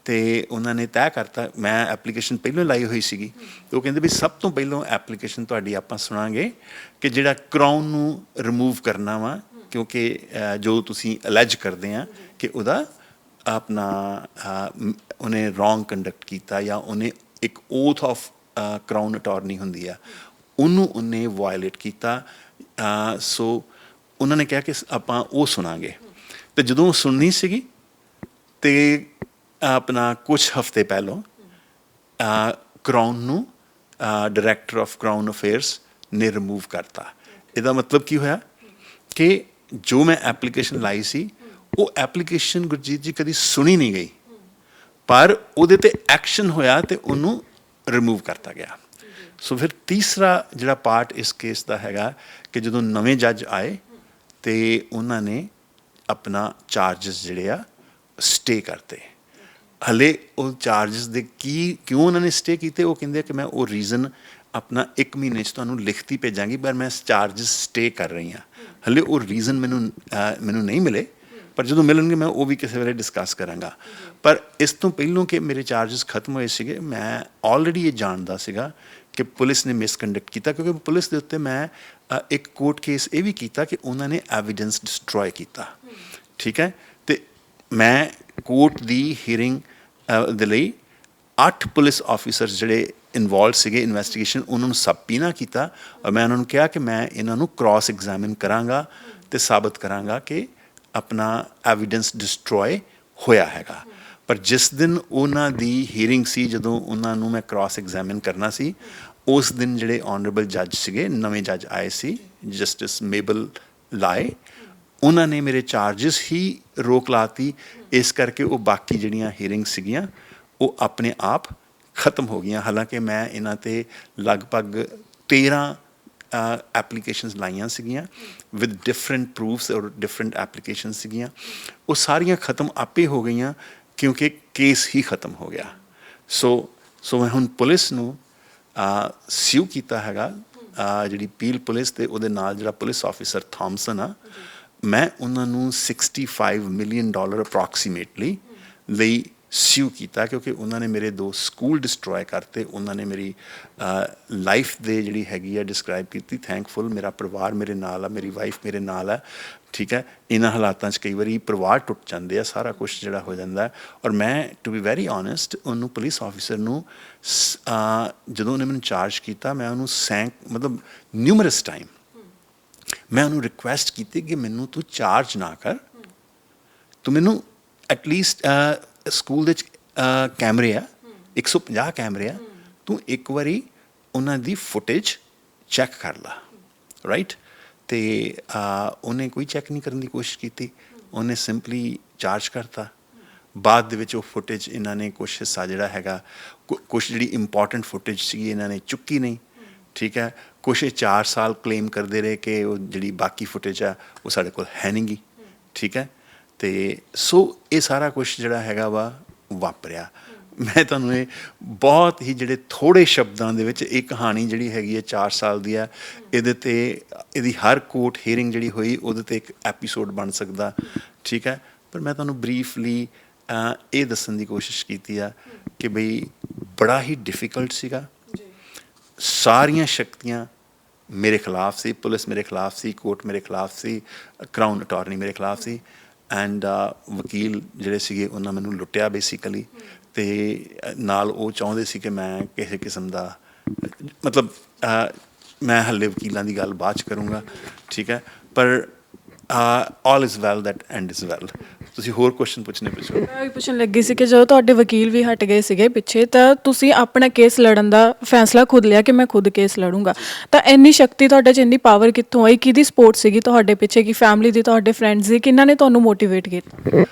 ਤੇ ਉਹਨਾਂ ਨੇ ਤੈਅ ਕਰਤਾ, ਮੈਂ ਐਪਲੀਕੇਸ਼ਨ ਪਹਿਲਾਂ ਲਾਈ ਹੋਈ ਸੀਗੀ, ਤੇ ਉਹ ਕਹਿੰਦੇ ਵੀ ਸਭ ਤੋਂ ਪਹਿਲਾਂ ਐਪਲੀਕੇਸ਼ਨ ਤੁਹਾਡੀ ਆਪਾਂ ਸੁਣਾਂਗੇ ਕਿ ਜਿਹੜਾ ਕਰਾਊਨ ਨੂੰ ਰਿਮੂਵ ਕਰਨਾ ਵਾ ਕਿਉਂਕਿ ਜੋ ਤੁਸੀਂ ਅਲੈਜ ਕਰਦੇ ਆ ਕਿ ਉਹਦਾ ਆਪਣਾ ਉਹਨੇ ਰੋਂਗ ਕੰਡਕਟ ਕੀਤਾ ਜਾਂ ਉਹਨੇ ਇੱਕ ਓਥ ਆਫ ਕਰਾਊਨ ਅਟਾਰਨੀ ਹੁੰਦੀ ਆ, ਉਹਨੂੰ ਉਹਨੇ ਵਾਇਲੇਟ ਕੀਤਾ ਸੋ ਉਹਨਾਂ ਨੇ ਕਿਹਾ ਕਿ ਆਪਾਂ ਉਹ ਸੁਣਾਂਗੇ। ਤੇ ਜਦੋਂ ਸੁਣਨੀ ਸੀਗੀ, ਤੇ ਆਪਣਾ ਕੁਝ ਹਫ਼ਤੇ ਪਹਿਲਾਂ ਕਰਾਊਨ ਨੂੰ ਡਾਇਰੈਕਟਰ ਆਫ ਕਰਾਊਨ ਅਫੇਅਰਸ ਨੇ ਰਿਮੂਵ ਕਰਤਾ। ਇਹਦਾ ਮਤਲਬ ਕੀ ਹੋਇਆ? ਕਿ ਜੋ ਮੈਂ ਐਪਲੀਕੇਸ਼ਨ ਲਾਈ ਸੀ, ਉਹ ਐਪਲੀਕੇਸ਼ਨ ਗੁਰਜੀਤ ਜੀ ਕਦੀ ਸੁਣੀ ਨਹੀਂ ਗਈ। ਪਰ ਉਹਦੇ ਤੇ ਐਕਸ਼ਨ ਹੋਇਆ ਤੇ ਉਹਨੂੰ ਰਿਮੂਵ ਕਰਤਾ ਗਿਆ। ਸੋ ਫਿਰ ਤੀਸਰਾ ਜਿਹੜਾ ਪਾਰਟ ਇਸ ਕੇਸ ਦਾ ਹੈਗਾ ਕਿ ਜਦੋਂ ਨਵੇਂ ਜੱਜ ਆਏ, ਤੇ ਉਹਨਾਂ ਨੇ ਆਪਣਾ ਚਾਰजेस ਜਿਹੜੇ ਆ ਸਟੇ ਕਰਤੇ। ਹਲੇ ਉਹ ਚਾਰजेस ਦੇ ਕੀ, ਕਿਉਂ ਉਹਨਾਂ ਨੇ ਸਟੇ ਕੀਤੇ, ਉਹ ਕਹਿੰਦੇ ਕਿ ਮੈਂ ਉਹ ਰੀਜ਼ਨ ਆਪਣਾ 1 ਮਹੀਨੇ 'ਚ ਤੁਹਾਨੂੰ ਲਿਖਤੀ ਭੇਜਾਂਗੀ, ਪਰ ਮੈਂ ਚਾਰजेस ਸਟੇ ਕਰ ਰਹੀ ਹਾਂ। ਹਲੇ ਉਹ ਰੀਜ਼ਨ ਮੈਨੂੰ ਮੈਨੂੰ ਨਹੀਂ ਮਿਲੇ, ਪਰ ਜਦੋਂ ਮਿਲਣਗੇ ਮੈਂ ਉਹ ਵੀ ਕਿਸੇ ਵੇਲੇ ਡਿਸਕਸ ਕਰਾਂਗਾ। ਪਰ ਇਸ ਤੋਂ ਪਹਿਲਾਂ ਕਿ ਮੇਰੇ ਚਾਰजेस ਖਤਮ ਹੋਏ ਸੀਗੇ, ਮੈਂ ਆਲਰੇਡੀ ਇਹ ਜਾਣਦਾ ਸੀਗਾ ਕਿ ਪੁਲਿਸ ਨੇ ਮਿਸਕੰਡਕਟ ਕੀਤਾ, ਕਿਉਂਕਿ ਪੁਲਿਸ ਦੇ ਉੱਤੇ ਮੈਂ ਇੱਕ ਕੋਰਟ ਕੇਸ ਇਹ ਵੀ ਕੀਤਾ ਕਿ ਉਹਨਾਂ ਨੇ ਐਵੀਡੈਂਸ ਡਿਸਟਰੋਏ ਕੀਤਾ। ਠੀਕ ਹੈ? ਤੇ ਮੈਂ ਕੋਰਟ ਦੀ ਹੀਅਰਿੰਗ ਦੇ ਲਈ ਅੱਠ ਪੁਲਿਸ ਆਫੀਸਰ ਜਿਹੜੇ ਇਨਵੋਲਡ ਸੀਗੇ ਇਨਵੈਸਟੀਗੇਸ਼ਨ ਉਹਨਾਂ ਨੂੰ ਸਬਪੀਨਾ ਕੀਤਾ ਔਰ ਮੈਂ ਉਹਨਾਂ ਨੂੰ ਕਿਹਾ ਕਿ ਮੈਂ ਇਹਨਾਂ ਨੂੰ ਕ੍ਰਾਸ ਐਗਜ਼ਾਮਿਨ ਕਰਾਂਗਾ ਤੇ ਸਾਬਤ ਕਰਾਂਗਾ ਕਿ ਆਪਣਾ ਐਵੀਡੈਂਸ ਡਿਸਟਰੋਏ ਹੋਇਆ ਹੈਗਾ। ਪਰ ਜਿਸ ਦਿਨ ਉਹਨਾਂ ਦੀ ਹੀਅਰਿੰਗ ਸੀ, ਜਦੋਂ ਉਹਨਾਂ ਨੂੰ ਮੈਂ ਕ੍ਰਾਸ ਐਗਜ਼ਾਮਿਨ ਕਰਨਾ ਸੀ, ਉਸ ਦਿਨ ਜਿਹੜੇ ਆਨਰੇਬਲ ਜੱਜ ਸੀਗੇ, ਨਵੇਂ ਜੱਜ ਆਏ ਸੀ ਜਸਟਿਸ ਮੇਬਲ ਲਾਏ ਉਹਨਾਂ ਨੇ ਮੇਰੇ ਚਾਰजेस ਹੀ ਰੋਕ ਲਾਤੀ। ਇਸ ਕਰਕੇ ਉਹ ਬਾਕੀ ਜਿਹੜੀਆਂ ਹੀਅਰਿੰਗ ਸੀਗੀਆਂ, ਉਹ ਆਪਣੇ ਆਪ ਖਤਮ ਹੋ ਗਈਆਂ। ਹਾਲਾਂਕਿ ਮੈਂ ਇਹਨਾਂ ਤੇ ਲਗਭਗ 13 ਐਪਲੀਕੇਸ਼ਨਸ ਲਾਈਆਂ ਸੀਗੀਆਂ ਵਿਦ ਡਿਫਰੈਂਟ ਪ੍ਰੂਫਸ ਔਰ ਡਿਫਰੈਂਟ ਐਪਲੀਕੇਸ਼ਨ ਸੀਗੀਆਂ। ਉਹ ਸਾਰੀਆਂ ਖਤਮ ਆਪੇ ਹੋ ਗਈਆਂ ਕਿਉਂਕਿ ਕੇਸ ਹੀ ਖਤਮ ਹੋ ਗਿਆ। ਸੋ ਸੋ ਮੈਂ ਹੁਣ ਪੁਲਿਸ ਨੂੰ ਸਿਊ ਕੀਤਾ ਹੈਗਾ ਜਿਹੜੀ ਪੀਲ ਪੁਲਿਸ ਤੇ ਉਹਦੇ ਨਾਲ ਜਿਹੜਾ ਪੁਲਿਸ ਆਫੀਸਰ ਥਾਮਸਨ ਆ, ਮੈਂ ਉਹਨਾਂ ਨੂੰ 65 ਮਿਲੀਅਨ ਡਾਲਰ ਅਪਰੋਕਸੀਮੇਟਲੀ ਲਈ ਸਿਊ ਕੀਤਾ ਕਿਉਂਕਿ ਉਹਨਾਂ ਨੇ ਮੇਰੇ ਦੋ ਸਕੂਲ ਡਿਸਟਰੋਏ ਕਰਤੇ, ਉਹਨਾਂ ਨੇ ਮੇਰੀ ਲਾਈਫ ਦੇ ਜਿਹੜੀ ਹੈਗੀ ਆ ਡਿਸਕ੍ਰਾਈਬ ਕੀਤੀ। ਥੈਂਕਫੁਲ ਮੇਰਾ ਪਰਿਵਾਰ ਮੇਰੇ ਨਾਲ ਆ, ਮੇਰੀ ਵਾਈਫ ਮੇਰੇ ਨਾਲ ਆ, ਠੀਕ ਹੈ? ਇਹਨਾਂ ਹਾਲਾਤਾਂ 'ਚ ਕਈ ਵਾਰੀ ਪਰਿਵਾਰ ਟੁੱਟ ਜਾਂਦੇ ਆ, ਸਾਰਾ ਕੁਝ ਜਿਹੜਾ ਹੋ ਜਾਂਦਾ ਔਰ ਮੈਂ ਟੂ ਬੀ ਵੈਰੀ ਓਨੈਸਟ ਉਹਨੂੰ ਪੁਲਿਸ ਆਫੀਸਰ ਨੂੰ ਸ- ਜਦੋਂ ਉਹਨੇ ਮੈਨੂੰ ਚਾਰਜ ਕੀਤਾ, ਮੈਂ ਉਹਨੂੰ ਸੈਂਕ, ਮਤਲਬ ਨਿਊਮਰਸ ਟਾਈਮ ਮੈਂ ਉਹਨੂੰ ਰਿਕੁਐਸਟ ਕੀਤੀ ਕਿ ਮੈਨੂੰ ਤੂੰ ਚਾਰਜ ਨਾ ਕਰ। ਤੂੰ ਮੈਨੂੰ ਐਟਲੀਸਟ ਸਕੂਲ ਦੇ ਵਿੱਚ ਅਹ, ਕੈਮਰੇ ਆ। 150 ਕੈਮਰੇ ਆ। ਤੂੰ ਇੱਕ ਵਾਰੀ ਉਹਨਾਂ ਦੀ ਫੁਟੇਜ ਚੈੱਕ ਕਰ ਲਾ। ਰਾਈਟ ਤੇ ਉਹਨੇ ਕੋਈ ਚੈੱਕ ਨਹੀਂ ਕਰਨ ਦੀ ਕੋਸ਼ਿਸ਼ ਕੀਤੀ। ਉਹਨੇ ਸਿੰਪਲੀ ਚਾਰਜ ਕਰਤਾ। ਬਾਅਦ ਦੇ ਵਿੱਚ ਉਹ ਫੁਟੇਜ ਇਹਨਾਂ ਨੇ ਕੁਝ ਹਿੱਸਾ ਜਿਹੜਾ ਹੈਗਾ ਕੁਝ ਜਿਹੜੀ ਇੰਪੋਰਟੈਂਟ ਫੁਟੇਜ ਸੀ ਇਹਨਾਂ ਨੇ ਚੁੱਕੀ ਨਹੀਂ। ਠੀਕ ਹੈ? ਕੁਛ ਇਹ 4 ਸਾਲ ਕਲੇਮ ਕਰਦੇ ਰਹੇ ਕਿ ਉਹ ਜਿਹੜੀ ਬਾਕੀ ਫੁਟੇਜ ਆ ਉਹ ਸਾਡੇ ਕੋਲ ਹੈ ਨਹੀਂਗੀ ਠੀਕ ਹੈ? ਤੇ ਸੋ ਇਹ ਸਾਰਾ ਕੁਝ ਜਿਹੜਾ ਹੈਗਾ ਵਾ ਵਾਪਰਿਆ। ਮੈਂ ਤੁਹਾਨੂੰ ਇਹ ਬਹੁਤ ਹੀ ਜਿਹੜੇ ਥੋੜੇ ਸ਼ਬਦਾਂ ਦੇ ਵਿੱਚ ਇਹ ਕਹਾਣੀ ਜਿਹੜੀ ਹੈਗੀ ਹੈ 4 ਸਾਲ ਦੀ ਹੈ ਇਹਦੇ ਤੇ ਇਹਦੀ ਹਰ ਕੋਰਟ ਹੀਅਰਿੰਗ ਜਿਹੜੀ ਹੋਈ ਉਹਦੇ ਤੇ ਇੱਕ ਐਪੀਸੋਡ ਬਣ ਸਕਦਾ ਠੀਕ ਹੈ? ਪਰ ਮੈਂ ਤੁਹਾਨੂੰ ਬਰੀਫਲੀ ਇਹ ਦੱਸਣ ਦੀ ਕੋਸ਼ਿਸ਼ ਕੀਤੀ ਆ ਕਿ ਬਈ ਬੜਾ ਹੀ ਡਿਫਿਕਲਟ ਸੀਗਾ। ਸਾਰੀਆਂ ਸ਼ਕਤੀਆਂ ਮੇਰੇ ਖਿਲਾਫ ਸੀ ਪੁਲਿਸ ਮੇਰੇ ਖਿਲਾਫ ਸੀ ਕੋਰਟ ਮੇਰੇ ਖਿਲਾਫ ਸੀ ਕਰਾਊਨ ਅਟਾਰਨੀ ਮੇਰੇ ਖਿਲਾਫ ਸੀ। ਐਂਡ uh, ਵਕੀਲ ਜਿਹੜੇ ਸੀਗੇ, ਉਹਨਾਂ ਮੈਨੂੰ ਲੁੱਟਿਆ ਬੇਸਿਕਲੀ ਤੇ ਨਾਲ ਉਹ ਚਾਹੁੰਦੇ ਸੀ ਕਿ ਮੈਂ ਕਿਸੇ ਕਿਸਮ ਦਾ ਮਤਲਬ ਮੈਂ ਹੱਲੇ ਵਕੀਲਾਂ ਦੀ ਗੱਲ ਬਾਅਦ ਚ ਕਰੂੰਗਾ, ਠੀਕ ਹੈ? ਪਰ all is well that end is well ਤੁਸੀਂ ਹੋਰ ਕੁਐਸਚਨ ਪੁੱਛਣੇ ਪੁੱਛੋ। ਮੈਂ ਇਹ ਪੁੱਛਣ ਲੱਗੀ ਸੀ ਕਿ ਜਦੋਂ ਤੁਹਾਡੇ ਵਕੀਲ ਵੀ ਹਟ ਗਏ ਸੀਗੇ ਪਿੱਛੇ ਤਾਂ ਤੁਸੀਂ ਆਪਣਾ ਕੇਸ ਲੜਨ ਦਾ ਫੈਸਲਾ ਖੁਦ ਲਿਆ ਕਿ ਮੈਂ ਖੁਦ ਕੇਸ ਲੜੂੰਗਾ? ਤਾਂ ਇੰਨੀ ਸ਼ਕਤੀ ਤੁਹਾਡੇ 'ਚ ਇੰਨੀ ਪਾਵਰ ਕਿੱਥੋਂ ਆਈ? ਕਿਹਦੀ ਸਪੋਰਟ ਸੀਗੀ ਤੁਹਾਡੇ ਪਿੱਛੇ? ਕੀ ਫੈਮਿਲੀ ਦੀ ਤੁਹਾਡੇ ਫਰੈਂਡਸ ਦੀ? ਕਿਹਨਾਂ ਨੇ ਤੁਹਾਨੂੰ ਮੋਟੀਵੇਟ ਕੀਤਾ?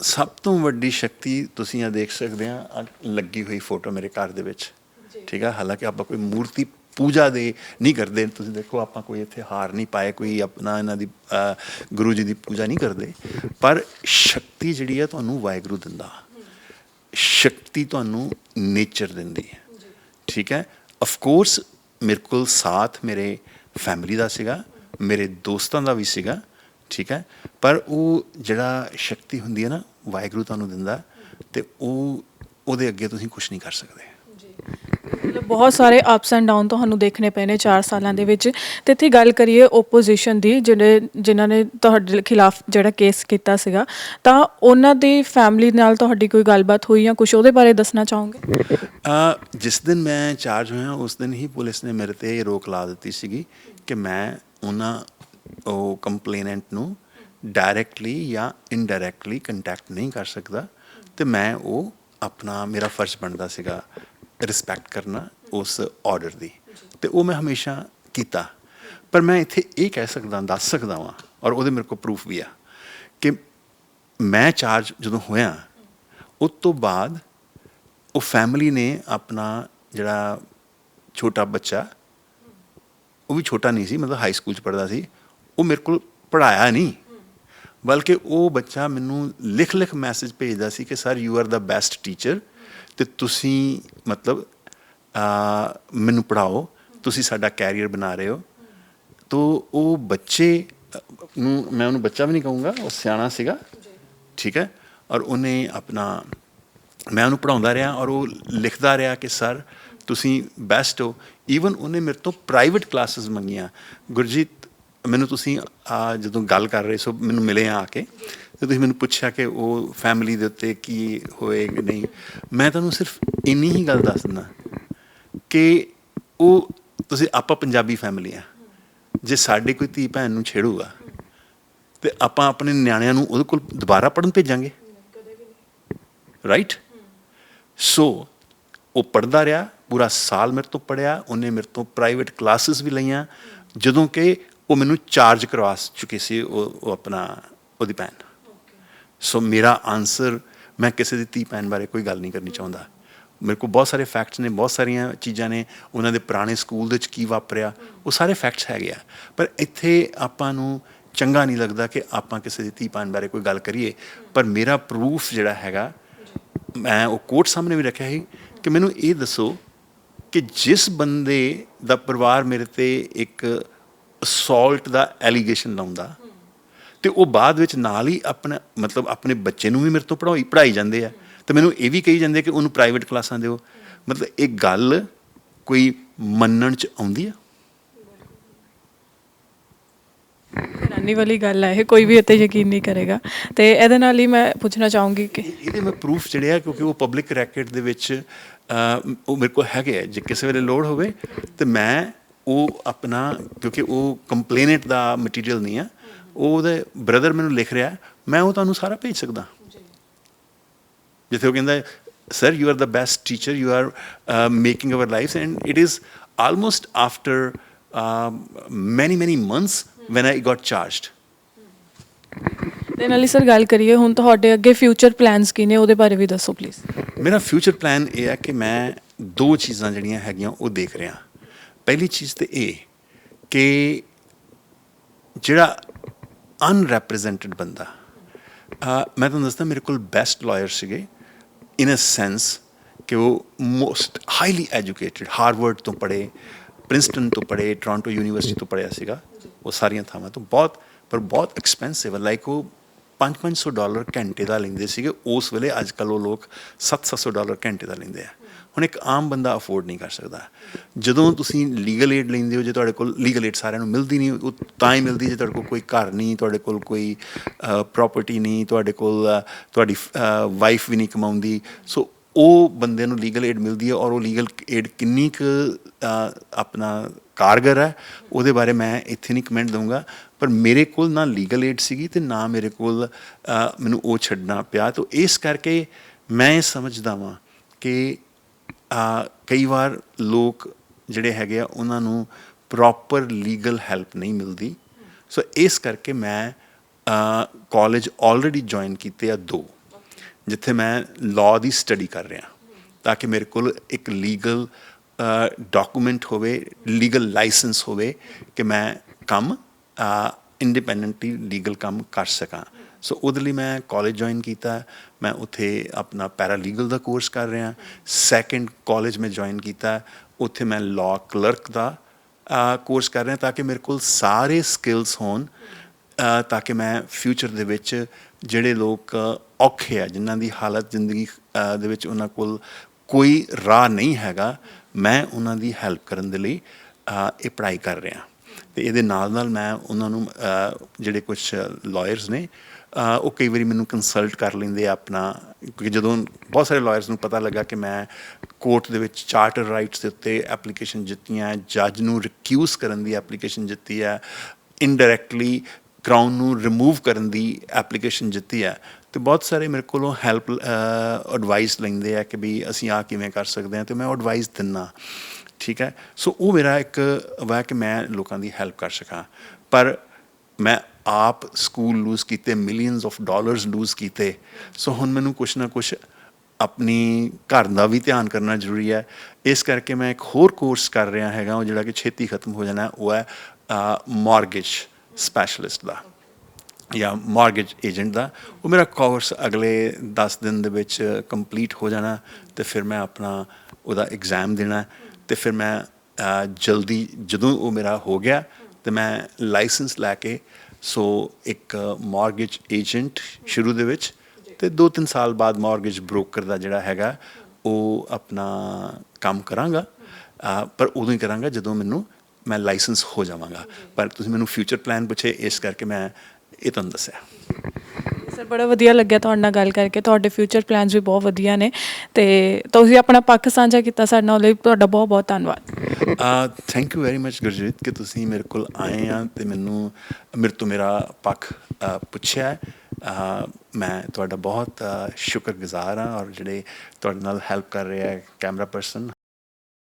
ਸਭ ਤੋਂ ਵੱਡੀ ਸ਼ਕਤੀ ਤੁਸੀਂ ਆ ਦੇਖ ਸਕਦੇ ਆ ਲੱਗੀ ਹੋਈ ਫੋਟੋ ਮੇਰੇ ਘਰ ਦੇ ਵਿੱਚ। ਠੀਕ ਹੈ ਹਾਲਾਂਕਿ ਆਪਾਂ ਕੋਈ ਮੂਰਤੀ ਪੂਜਾ ਦੇ ਨਹੀਂ ਕਰਦੇ। ਤੁਸੀਂ ਦੇਖੋ, ਆਪਾਂ ਕੋਈ ਇੱਥੇ ਹਾਰ ਨਹੀਂ ਪਾਏ, ਕੋਈ ਆਪਣਾ ਇਹਨਾਂ ਦੀ ਗੁਰੂ ਜੀ ਦੀ ਪੂਜਾ ਨਹੀਂ ਕਰਦੇ। ਪਰ ਸ਼ਕਤੀ ਜਿਹੜੀ ਆ ਤੁਹਾਨੂੰ ਵਾਹਿਗੁਰੂ ਦਿੰਦਾ। ਸ਼ਕਤੀ ਤੁਹਾਨੂੰ ਨੇਚਰ ਦਿੰਦੀ ਹੈ। ਠੀਕ ਹੈ? ਆਫ ਕੋਰਸ ਮੇਰੇ ਕੋਲ ਸਾਥ ਮੇਰੇ ਫੈਮਿਲੀ ਦਾ ਸੀਗਾ, ਮੇਰੇ ਦੋਸਤਾਂ ਦਾ ਵੀ ਸੀਗਾ। ਠੀਕ ਹੈ? ਪਰ ਉਹ ਜਿਹੜਾ ਸ਼ਕਤੀ ਹੁੰਦੀ ਹੈ ਨਾ, ਵਾਹਿਗੁਰੂ ਤੁਹਾਨੂੰ ਦਿੰਦਾ ਤੇ ਉਹ, ਉਹਦੇ ਅੱਗੇ ਤੁਸੀਂ ਕੁਝ ਨਹੀਂ ਕਰ ਸਕਦੇ। ਮਤਲਬ ਬਹੁਤ ਸਾਰੇ ਅਪਸ ਐਂਡ ਡਾਊਨ ਤੁਹਾਨੂੰ ਦੇਖਣੇ ਪਏ ਨੇ 4 ਸਾਲਾਂ ਦੇ ਵਿੱਚ। ਤੇ ਇੱਥੇ ਗੱਲ ਕਰੀਏ ਓਪੋਜੀਸ਼ਨ ਦੀ ਜਿਹੜੇ ਜਿਨ੍ਹਾਂ ਨੇ ਤੁਹਾਡੇ ਖਿਲਾਫ ਜਿਹੜਾ ਕੇਸ ਕੀਤਾ ਸੀਗਾ ਤਾਂ ਉਹਨਾਂ ਦੀ ਫੈਮਿਲੀ ਨਾਲ ਤੁਹਾਡੀ ਕੋਈ ਗੱਲਬਾਤ ਹੋਈ ਜਾਂ ਕੁਝ ਉਹਦੇ ਬਾਰੇ ਦੱਸਣਾ ਚਾਹੋਗੇ? ਅ, ਜਿਸ ਦਿਨ ਮੈਂ ਚਾਰਜ ਹੋਇਆ ਉਸ ਦਿਨ ਹੀ ਪੁਲਿਸ ਨੇ ਮੇਰੇ ਤੇ ਇਹ ਰੋਕ ਲਾ ਦਿੱਤੀ ਸੀਗੀ ਕਿ ਮੈਂ ਉਹਨਾਂ ਉਹ ਕੰਪਲੇਨੈਂਟ ਨੂੰ ਡਾਇਰੈਕਟਲੀ ਜਾਂ ਇਨਡਾਇਰੈਕਟਲੀ ਕੰਟੈਕਟ ਨਹੀਂ ਕਰ ਸਕਦਾ ਤੇ ਮੈਂ ਉਹ ਆਪਣਾ ਮੇਰਾ ਫਰਜ਼ ਬਣਦਾ ਸੀਗਾ। ਰਿਸਪੈਕਟ ਕਰਨਾ ਉਸ ਆਰਡਰ ਦੀ। ਤੇ ਉਹ ਮੈਂ ਹਮੇਸ਼ਾ ਕੀਤਾ। ਪਰ ਮੈਂ ਇੱਥੇ ਇਹ ਕਹਿ ਸਕਦਾ, ਦੱਸ ਸਕਦਾ ਵਾਂ, ਔਰ ਉਹਦੇ ਮੇਰੇ ਕੋਲ ਪ੍ਰੂਫ ਵੀ ਆ, ਕਿ ਮੈਂ ਚਾਰਜ ਜਦੋਂ ਹੋਇਆ, ਉਸ ਤੋਂ ਬਾਅਦ ਉਹ ਫੈਮਿਲੀ ਨੇ ਆਪਣਾ ਜਿਹੜਾ ਛੋਟਾ ਬੱਚਾ, ਉਹ ਵੀ ਛੋਟਾ ਨਹੀਂ ਸੀ, ਮਤਲਬ ਹਾਈ ਸਕੂਲ ਚ ਪੜਦਾ ਸੀ, ਉਹ ਮੇਰੇ ਕੋਲ ਪੜਾਇਆ ਨਹੀਂ। ਬਲਕਿ ਉਹ ਬੱਚਾ ਮੈਨੂੰ ਲਿਖ ਲਿਖ ਮੈਸੇਜ ਭੇਜਦਾ ਸੀ ਕਿ sir you are the best teacher ਤੇ ਤੁਸੀਂ ਮਤਲਬ ਮੈਨੂੰ ਪੜਾਓ ਤੁਸੀਂ ਸਾਡਾ ਕੈਰੀਅਰ ਬਣਾ ਰਹੇ ਹੋ। ਤੋ ਉਹ ਬੱਚੇ, ਨੂੰ ਮੈਂ ਉਹਨੂੰ ਬੱਚਾ ਵੀ ਨਹੀਂ ਕਹੂੰਗਾ, ਉਹ ਸਿਆਣਾ ਸੀਗਾ। ਠੀਕ ਹੈ? ਔਰ ਉਹਨੇ ਆਪਣਾ, ਮੈਂ ਉਹਨੂੰ ਪੜਾਉਂਦਾ ਰਿਹਾ ਔਰ ਉਹ ਲਿਖਦਾ ਰਿਹਾ ਕਿ, ਸਰ, ਤੁਸੀਂ ਬੈਸਟ ਹੋ। ਈਵਨ ਉਹਨੇ ਮੇਰੇ ਤੋਂ ਪ੍ਰਾਈਵੇਟ ਕਲਾਸਿਸ ਮੰਗੀਆਂ। ਗੁਰਜੀਤ, ਮੈਨੂੰ ਤੁਸੀਂ ਆ ਜਦੋਂ ਗੱਲ ਕਰ ਰਹੇ ਸੋ ਮੈਨੂੰ ਮਿਲੇ ਆ ਕੇ। ਤੇ ਤੁਸੀਂ ਮੈਨੂੰ ਪੁੱਛਿਆ ਕਿ ਉਹ ਫੈਮਿਲੀ ਦੇ ਉੱਤੇ ਕੀ ਹੋਏ ਕਿ ਨਹੀਂ। ਮੈਂ ਤੁਹਾਨੂੰ ਸਿਰਫ ਇੰਨੀ ਹੀ ਗੱਲ ਦੱਸ ਦਿੰਦਾ ਕਿ ਉਹ, ਤੁਸੀਂ, ਆਪਾਂ ਪੰਜਾਬੀ ਫੈਮਿਲੀ ਆ। ਜੇ ਸਾਡੇ ਕੋਈ ਧੀ ਭੈਣ ਨੂੰ ਛੇੜੂਗਾ, ਤੇ ਆਪਾਂ ਆਪਣੇ ਨਿਆਣਿਆਂ ਨੂੰ ਉਹਦੇ ਕੋਲ ਦੁਬਾਰਾ ਪੜਨ ਭੇਜਾਂਗੇ। ਰਾਈਟ ਸੋ ਉਹ ਪੜਦਾ ਰਿਹਾ, ਪੂਰਾ ਸਾਲ ਮੇਰੇ ਤੋਂ ਪੜਿਆ ਉਹਨੇ ਮੇਰੇ ਤੋਂ ਪ੍ਰਾਈਵੇਟ ਕਲਾਸਿਸ ਵੀ ਲਈਆਂ, ਜਦੋਂ ਕਿ ਉਹ ਮੈਨੂੰ ਚਾਰਜ ਕਰਵਾ ਚੁੱਕੀ ਸੀ ਉਹ ਉਹ ਆਪਣਾ, ਉਹਦੀ ਭੈਣ। ਸੋ ਮੇਰਾ ਆਨਸਰ ਮੈਂ ਕਿਸੇ ਦੀ ਧੀ ਭੈਣ ਬਾਰੇ ਕੋਈ ਗੱਲ ਨਹੀਂ ਕਰਨੀ ਚਾਹੁੰਦਾ ਮੇਰੇ ਕੋਲ ਬਹੁਤ ਸਾਰੇ ਫੈਕਟਸ ਨੇ ਬਹੁਤ ਸਾਰੀਆਂ ਚੀਜ਼ਾਂ ਨੇ ਉਹਨਾਂ ਦੇ ਪੁਰਾਣੇ ਸਕੂਲ ਦੇ ਵਿੱਚ ਕੀ ਵਾਪਰਿਆ ਉਹ ਸਾਰੇ ਫੈਕਟਸ ਹੈਗੇ ਆ ਪਰ ਇੱਥੇ ਆਪਾਂ ਨੂੰ ਚੰਗਾ ਨਹੀਂ ਲੱਗਦਾ ਕਿ ਆਪਾਂ ਕਿਸੇ ਦੀ ਧੀ ਭੈਣ ਬਾਰੇ ਕੋਈ ਗੱਲ ਕਰੀਏ ਪਰ ਮੇਰਾ ਪ੍ਰੂਫ ਜਿਹੜਾ ਹੈਗਾ ਮੈਂ ਉਹ ਕੋਰਟ ਸਾਹਮਣੇ ਵੀ ਰੱਖਿਆ ਸੀ ਕਿ ਮੈਨੂੰ ਇਹ ਦੱਸੋ ਕਿ ਜਿਸ ਬੰਦੇ ਦਾ ਪਰਿਵਾਰ ਮੇਰੇ ਤੇ ਇੱਕ ਅਸੌਲਟ ਦਾ ਐਲੀਗੇਸ਼ਨ ਲਾਉਂਦਾ ਤੇ ਉਹ ਬਾਅਦ ਵਿੱਚ ਨਾਲ ਹੀ ਆਪਣਾ ਮਤਲਬ ਆਪਣੇ ਬੱਚੇ ਨੂੰ ਵੀ ਮੇਰੇ ਤੋਂ ਪੜਾਈ ਪੜਾਈ ਜਾਂਦੇ ਆ। ਤੇ ਮੈਨੂੰ ਇਹ ਵੀ ਕਹੀ ਜਾਂਦੇ ਕਿ ਉਹਨੂੰ ਪ੍ਰਾਈਵੇਟ ਕਲਾਸਾਂ ਦਿਓ। ਮਤਲਬ ਇਹ ਗੱਲ ਕੋਈ ਮੰਨਣ ਚ ਆਉਂਦੀ ਆ? ਹੈਰਾਨੀ ਵਾਲੀ ਗੱਲ ਹੈ ਇਹ ਕੋਈ ਵੀ ਇੱਥੇ ਯਕੀਨ ਨਹੀਂ ਕਰੇਗਾ। ਤੇ ਇਹਦੇ ਨਾਲ ਹੀ ਮੈਂ ਪੁੱਛਣਾ ਚਾਹੂੰਗੀ ਕਿ ਇਹ- ਇਹਦੇ ਮੈਂ ਪ੍ਰੂਫ ਜਿਹੜੇ ਆ ਕਿਉਂਕਿ ਉਹ ਪਬਲਿਕ ਰੈਕਟ ਦੇ ਵਿੱਚ ਉਹ ਮੇਰੇ ਕੋਲ ਹੈਗੇ ਜੇ ਕਿਸੇ ਵੇਲੇ ਲੋੜ ਹੋਵੇ ਤੇ ਮੈਂ ਉਹ ਆਪਣਾ ਕਿਉਂਕਿ ਉਹ ਕੰਪਲੇਨੈਂਟ ਦਾ ਮਟੀਰੀਅਲ ਨਹੀਂ ਆ ਉਹਦੇ ਬ੍ਰਦਰ ਮੈਨੂੰ ਲਿਖ ਰਿਹਾ ਮੈਂ ਉਹ ਤੁਹਾਨੂੰ ਸਾਰਾ ਭੇਜ ਸਕਦਾ। ਜਿੱਥੇ ਉਹ ਕਹਿੰਦਾ sir you are the best teacher you are making our life and it is almost after many many months when I got charged ਤੇ ਨਾਲ ਸਰ ਗੱਲ ਕਰੀਏ ਹੁਣ ਤੁਹਾਡੇ ਅੱਗੇ ਫਿਊਚਰ ਪਲਾਨਸ ਕੀ ਨੇ? ਉਹਦੇ ਬਾਰੇ ਵੀ ਦੱਸੋ ਪਲੀਜ਼ ਮੇਰਾ ਫਿਊਚਰ ਪਲਾਨ ਇਹ ਹੈ ਕਿ ਮੈਂ ਦੋ ਚੀਜ਼ਾਂ ਜਿਹੜੀਆਂ ਹੈਗੀਆਂ ਉਹ ਦੇਖ ਰਿਹਾ। ਪਹਿਲੀ ਚੀਜ਼ ਤੇ ਇਹ ਕਿ ਜਿਹੜਾ ਅਨਰੈਪਰੈਜ਼ੈਂਟਡ ਬੰਦਾ ਅਹ ਮੈਂ ਤੁਹਾਨੂੰ ਦੱਸਦਾ ਮੇਰੇ ਕੋਲ ਬੈਸਟ ਲਾਇਰ ਸੀਗੇ ਇਨ ਅ ਸੈਂਸ ਕਿ ਉਹ ਮੋਸਟ ਹਾਈਲੀ ਐਜੂਕੇਟਿਡ ਹਾਰਵਰਡ ਤੋਂ ਪੜ੍ਹੇ ਪ੍ਰਿੰਸਟਨ ਤੋਂ ਪੜ੍ਹੇ ਟੋਰਾਂਟੋ ਯੂਨੀਵਰਸਿਟੀ ਤੋਂ ਪੜ੍ਹਿਆ ਸੀਗਾ ਉਹ ਸਾਰੀਆਂ ਥਾਵਾਂ ਤੋਂ ਬਹੁਤ ਪਰ ਬਹੁਤ ਐਕਸਪੈਂਸਿਵ ਲਾਈਕ ਉਹ 5-500 ਡਾਲਰ ਘੰਟੇ ਦਾ ਲੈਂਦੇ ਸੀਗੇ ਉਸ ਵੇਲੇ ਅੱਜ ਕੱਲ ਉਹ ਲੋਕ 700 ਡਾਲਰ ਘੰਟੇ ਦਾ ਲੈਂਦੇ ਆ ਹੁਣ ਇੱਕ ਆਮ ਬੰਦਾ ਅਫੋਰਡ ਨਹੀਂ ਕਰ ਸਕਦਾ। ਜਦੋਂ ਤੁਸੀਂ ਲੀਗਲ ਏਡ ਲੈਂਦੇ ਹੋ, ਜੇ ਤੁਹਾਡੇ ਕੋਲ ਲੀਗਲ ਏਡ ਸਾਰਿਆਂ ਨੂੰ ਮਿਲਦੀ ਨਹੀਂ, ਉਹ ਤਾਂ ਹੀ ਮਿਲਦੀ ਜੇ ਤੁਹਾਡੇ ਕੋਲ ਕੋਈ ਘਰ ਨਹੀਂ, ਤੁਹਾਡੇ ਕੋਲ ਕੋਈ ਪ੍ਰਾਪਰਟੀ ਨਹੀਂ, ਤੁਹਾਡੇ ਕੋਲ ਤੁਹਾਡੀ ਵਾਈਫ ਵੀ ਨਹੀਂ ਕਮਾਉਂਦੀ। ਸੋ ਉਹ ਬੰਦੇ ਨੂੰ ਲੀਗਲ ਏਡ ਮਿਲਦੀ ਹੈ ਔਰ ਉਹ ਲੀਗਲ ਏਡ ਕਿੰਨੀ ਕੁ ਆਪਣਾ ਕਾਰਗਰ ਹੈ, ਉਹਦੇ ਬਾਰੇ ਮੈਂ ਇੱਥੇ ਨਹੀਂ ਕਮੈਂਟ ਦਊਂਗਾ। ਪਰ ਮੇਰੇ ਕੋਲ ਨਾ ਲੀਗਲ ਏਡ ਸੀਗੀ ਤੇ ਨਾ ਮੇਰੇ ਕੋਲ ਮੈਨੂੰ ਉਹ ਛੱਡਣਾ ਪਿਆ। ਤਾਂ ਇਸ ਕਰਕੇ ਮੈਂ ਸਮਝਦਾ ਵਾਂ ਕਿ ਕਈ ਵਾਰ ਲੋਕ ਜਿਹੜੇ ਹੈਗੇ ਆ, ਉਹਨਾਂ ਨੂੰ ਪ੍ਰੋਪਰ ਲੀਗਲ ਹੈਲਪ ਨਹੀਂ ਮਿਲਦੀ। ਸੋ ਇਸ ਕਰਕੇ ਮੈਂ ਕਾਲਜ ਆਲਰੇਡੀ ਜੁਆਇਨ ਕੀਤੇ ਆ ਦੋ, ਜਿੱਥੇ ਮੈਂ ਲਾਅ ਦੀ ਸਟੱਡੀ ਕਰ ਰਿਹਾ। ਤਾਂ ਕਿ ਮੇਰੇ ਕੋਲ ਇੱਕ ਲੀਗਲ ਡਾਕੂਮੈਂਟ ਹੋਵੇ ਲੀਗਲ ਲਾਇਸੈਂਸ ਹੋਵੇ ਕਿ ਮੈਂ ਕੰਮ ਇੰਡੀਪੈਂਡੈਂਟਲੀ ਲੀਗਲ ਕੰਮ ਕਰ ਸਕਾਂ। ਸੋ ਉਹਦੇ ਲਈ ਮੈਂ ਕਾਲਜ ਜੁਆਇਨ ਕੀਤਾ। ਮੈਂ ਉੱਥੇ ਆਪਣਾ ਪੈਰਾ ਲੀਗਲ ਦਾ ਕੋਰਸ ਕਰ ਰਿਹਾ। ਸੈਕੰਡ ਕਾਲਜ ਮੈਂ ਜੁਆਇਨ ਕੀਤਾ। ਉੱਥੇ ਮੈਂ ਲਾਅ ਕਲਰਕ ਦਾ ਕੋਰਸ ਕਰ ਰਿਹਾ ਤਾਂ ਕਿ ਮੇਰੇ ਕੋਲ ਸਾਰੇ ਸਕਿੱਲਸ ਹੋਣ ਤਾਂ ਕਿ ਮੈਂ ਫਿਊਚਰ ਦੇ ਵਿੱਚ ਜਿਹੜੇ ਲੋਕ ਔਖੇ ਆ, ਜਿਨ੍ਹਾਂ ਦੀ ਹਾਲਤ ਜ਼ਿੰਦਗੀ ਦੇ ਵਿੱਚ ਉਹਨਾਂ ਕੋਲ ਕੋਈ ਰਾਹ ਨਹੀਂ ਹੈਗਾ, ਮੈਂ ਉਹਨਾਂ ਦੀ ਹੈਲਪ ਕਰਨ ਦੇ ਲਈ ਇਹ ਪੜ੍ਹਾਈ ਕਰ ਰਿਹਾ। ਤੇ ਇਹਦੇ ਨਾਲ ਨਾਲ ਮੈਂ ਉਹਨਾਂ ਨੂੰ ਜਿਹੜੇ ਕੁਝ ਲਾਇਰਸ ਨੇ ਉਹ ਕਈ ਵਾਰੀ ਮੈਨੂੰ ਕੰਸਲਟ ਕਰ ਲੈਂਦੇ ਆ ਆਪਣਾ, ਕਿਉਂਕਿ ਜਦੋਂ ਬਹੁਤ ਸਾਰੇ ਲਾਇਰਸ ਨੂੰ ਪਤਾ ਲੱਗਾ ਕਿ ਮੈਂ ਕੋਰਟ ਦੇ ਵਿੱਚ ਚਾਰਟਰ ਰਾਈਟਸ ਦੇ ਉੱਤੇ ਐਪਲੀਕੇਸ਼ਨ ਜਿੱਤੀਆਂ ਜੱਜ ਨੂੰ ਰਿਕਿਊਜ਼ ਕਰਨ ਦੀ ਐਪਲੀਕੇਸ਼ਨ ਜਿੱਤੀ ਹੈ ਇਨਡਾਇਰੈਕਟਲੀ ਕਰਾਊਨ ਨੂੰ ਰਿਮੂਵ ਕਰਨ ਦੀ ਐਪਲੀਕੇਸ਼ਨ ਜਿੱਤੀ ਹੈ, ਤੇ ਬਹੁਤ ਸਾਰੇ ਮੇਰੇ ਕੋਲੋਂ ਹੈਲਪ ਐਡਵਾਈਸ ਲੈਂਦੇ ਆ ਕਿ ਵੀ ਅਸੀਂ ਆ ਕਿਵੇਂ ਕਰ ਸਕਦੇ ਹਾਂ, ਤੇ ਮੈਂ ਐਡਵਾਈਸ ਦਿੰਨਾ ਠੀਕ ਹੈ? ਸੋ ਉਹ ਮੇਰਾ ਇੱਕ, ਵਾ ਕਿ ਮੈਂ ਲੋਕਾਂ ਦੀ ਹੈਲਪ ਕਰ ਸਕਾਂ, ਪਰ ਮੈਂ ਆਪ ਸਕੂਲ ਲੂਜ਼ ਕੀਤੇ ਮਿਲੀਅਨਸ ਆਫ ਡਾਲਰਸ ਲੂਜ਼ ਕੀਤੇ। ਸੋ ਹੁਣ ਮੈਨੂੰ ਕੁਛ ਨਾ ਕੁਛ ਆਪਣੀ ਘਰ ਦਾ ਵੀ ਧਿਆਨ ਕਰਨਾ ਜ਼ਰੂਰੀ ਹੈ। ਇਸ ਕਰਕੇ ਮੈਂ ਇੱਕ ਹੋਰ ਕੋਰਸ ਕਰ ਰਿਹਾ ਹੈਗਾ, ਉਹ ਜਿਹੜਾ ਕਿ ਛੇਤੀ ਖਤਮ ਹੋ ਜਾਣਾ, ਉਹ ਹੈ ਮਾਰਗੇਜ ਸਪੈਸ਼ਲਿਸਟ ਦਾ ਜਾਂ ਮਾਰਗੇਜ ਏਜੰਟ ਦਾ। ਉਹ ਮੇਰਾ ਕੋਰਸ ਅਗਲੇ 10 ਦਿਨ ਦੇ ਵਿੱਚ ਕੰਪਲੀਟ ਹੋ ਜਾਣਾ ਤੇ ਫਿਰ ਮੈਂ ਆਪਣਾ ਉਹਦਾ ਐਗਜ਼ਾਮ ਦੇਣਾ। ਤੇ ਫਿਰ ਮੈਂ ਜਲਦੀ ਜਦੋਂ ਉਹ ਮੇਰਾ ਹੋ ਗਿਆ ਤੇ ਮੈਂ ਲਾਇਸੈਂਸ ਲੈ ਕੇ ਸੋ ਇੱਕ ਮਾਰਗੇਜ ਏਜੰਟ ਸ਼ੁਰੂ ਦੇ ਵਿੱਚ ਤੇ 2-3 ਸਾਲ ਬਾਅਦ ਮਾਰਗੇਜ ਬ੍ਰੋਕਰ ਦਾ ਜਿਹੜਾ ਹੈਗਾ, ਉਹ ਆਪਣਾ ਕੰਮ ਕਰਾਂਗਾ। ਪਰ ਉਦੋਂ ਹੀ ਕਰਾਂਗਾ ਜਦੋਂ ਮੈਨੂੰ ਮੈਂ ਲਾਇਸੈਂਸ ਹੋ ਜਾਵਾਂਗਾ। ਪਰ ਤੁਸੀਂ ਮੈਨੂੰ ਫਿਊਚਰ ਪਲਾਨ ਪੁੱਛੇ, ਇਸ ਕਰਕੇ ਮੈਂ ਇਹ ਤੁਹਾਨੂੰ ਦੱਸਿਆ। ਸਰ, ਬੜਾ ਵਧੀਆ ਲੱਗਿਆ ਤੁਹਾਡੇ ਨਾਲ ਗੱਲ ਕਰਕੇ। ਤੁਹਾਡੇ ਫਿਊਚਰ ਪਲਾਨਸ ਵੀ ਬਹੁਤ ਵਧੀਆ ਨੇ ਤੇ ਤੁਸੀਂ ਆਪਣਾ ਪੱਖ ਸਾਂਝਾ ਕੀਤਾ ਸਾਡੇ ਨਾਲ ਲਈ ਤੁਹਾਡਾ ਬਹੁਤ ਬਹੁਤ ਧੰਨਵਾਦ। Thank you very much Gurjeet ਕਿ ਤੁਸੀਂ ਮੇਰੇ ਕੋਲ ਆਏ ਆ ਤੇ ਮੈਨੂੰ ਮੇਰੇ ਤੋਂ ਮੇਰਾ ਪੱਖ ਪੁੱਛਿਆ ਮੈਂ ਤੁਹਾਡਾ ਬਹੁਤ ਸ਼ੁਕਰਗੁਜ਼ਾਰ ਹਾਂ ਔਰ ਜਿਹੜੇ ਤੁਹਾਡੇ ਨਾਲ ਹੈਲਪ ਕਰ ਰਹੇ ਹੈ ਕੈਮਰਾ ਪਰਸਨ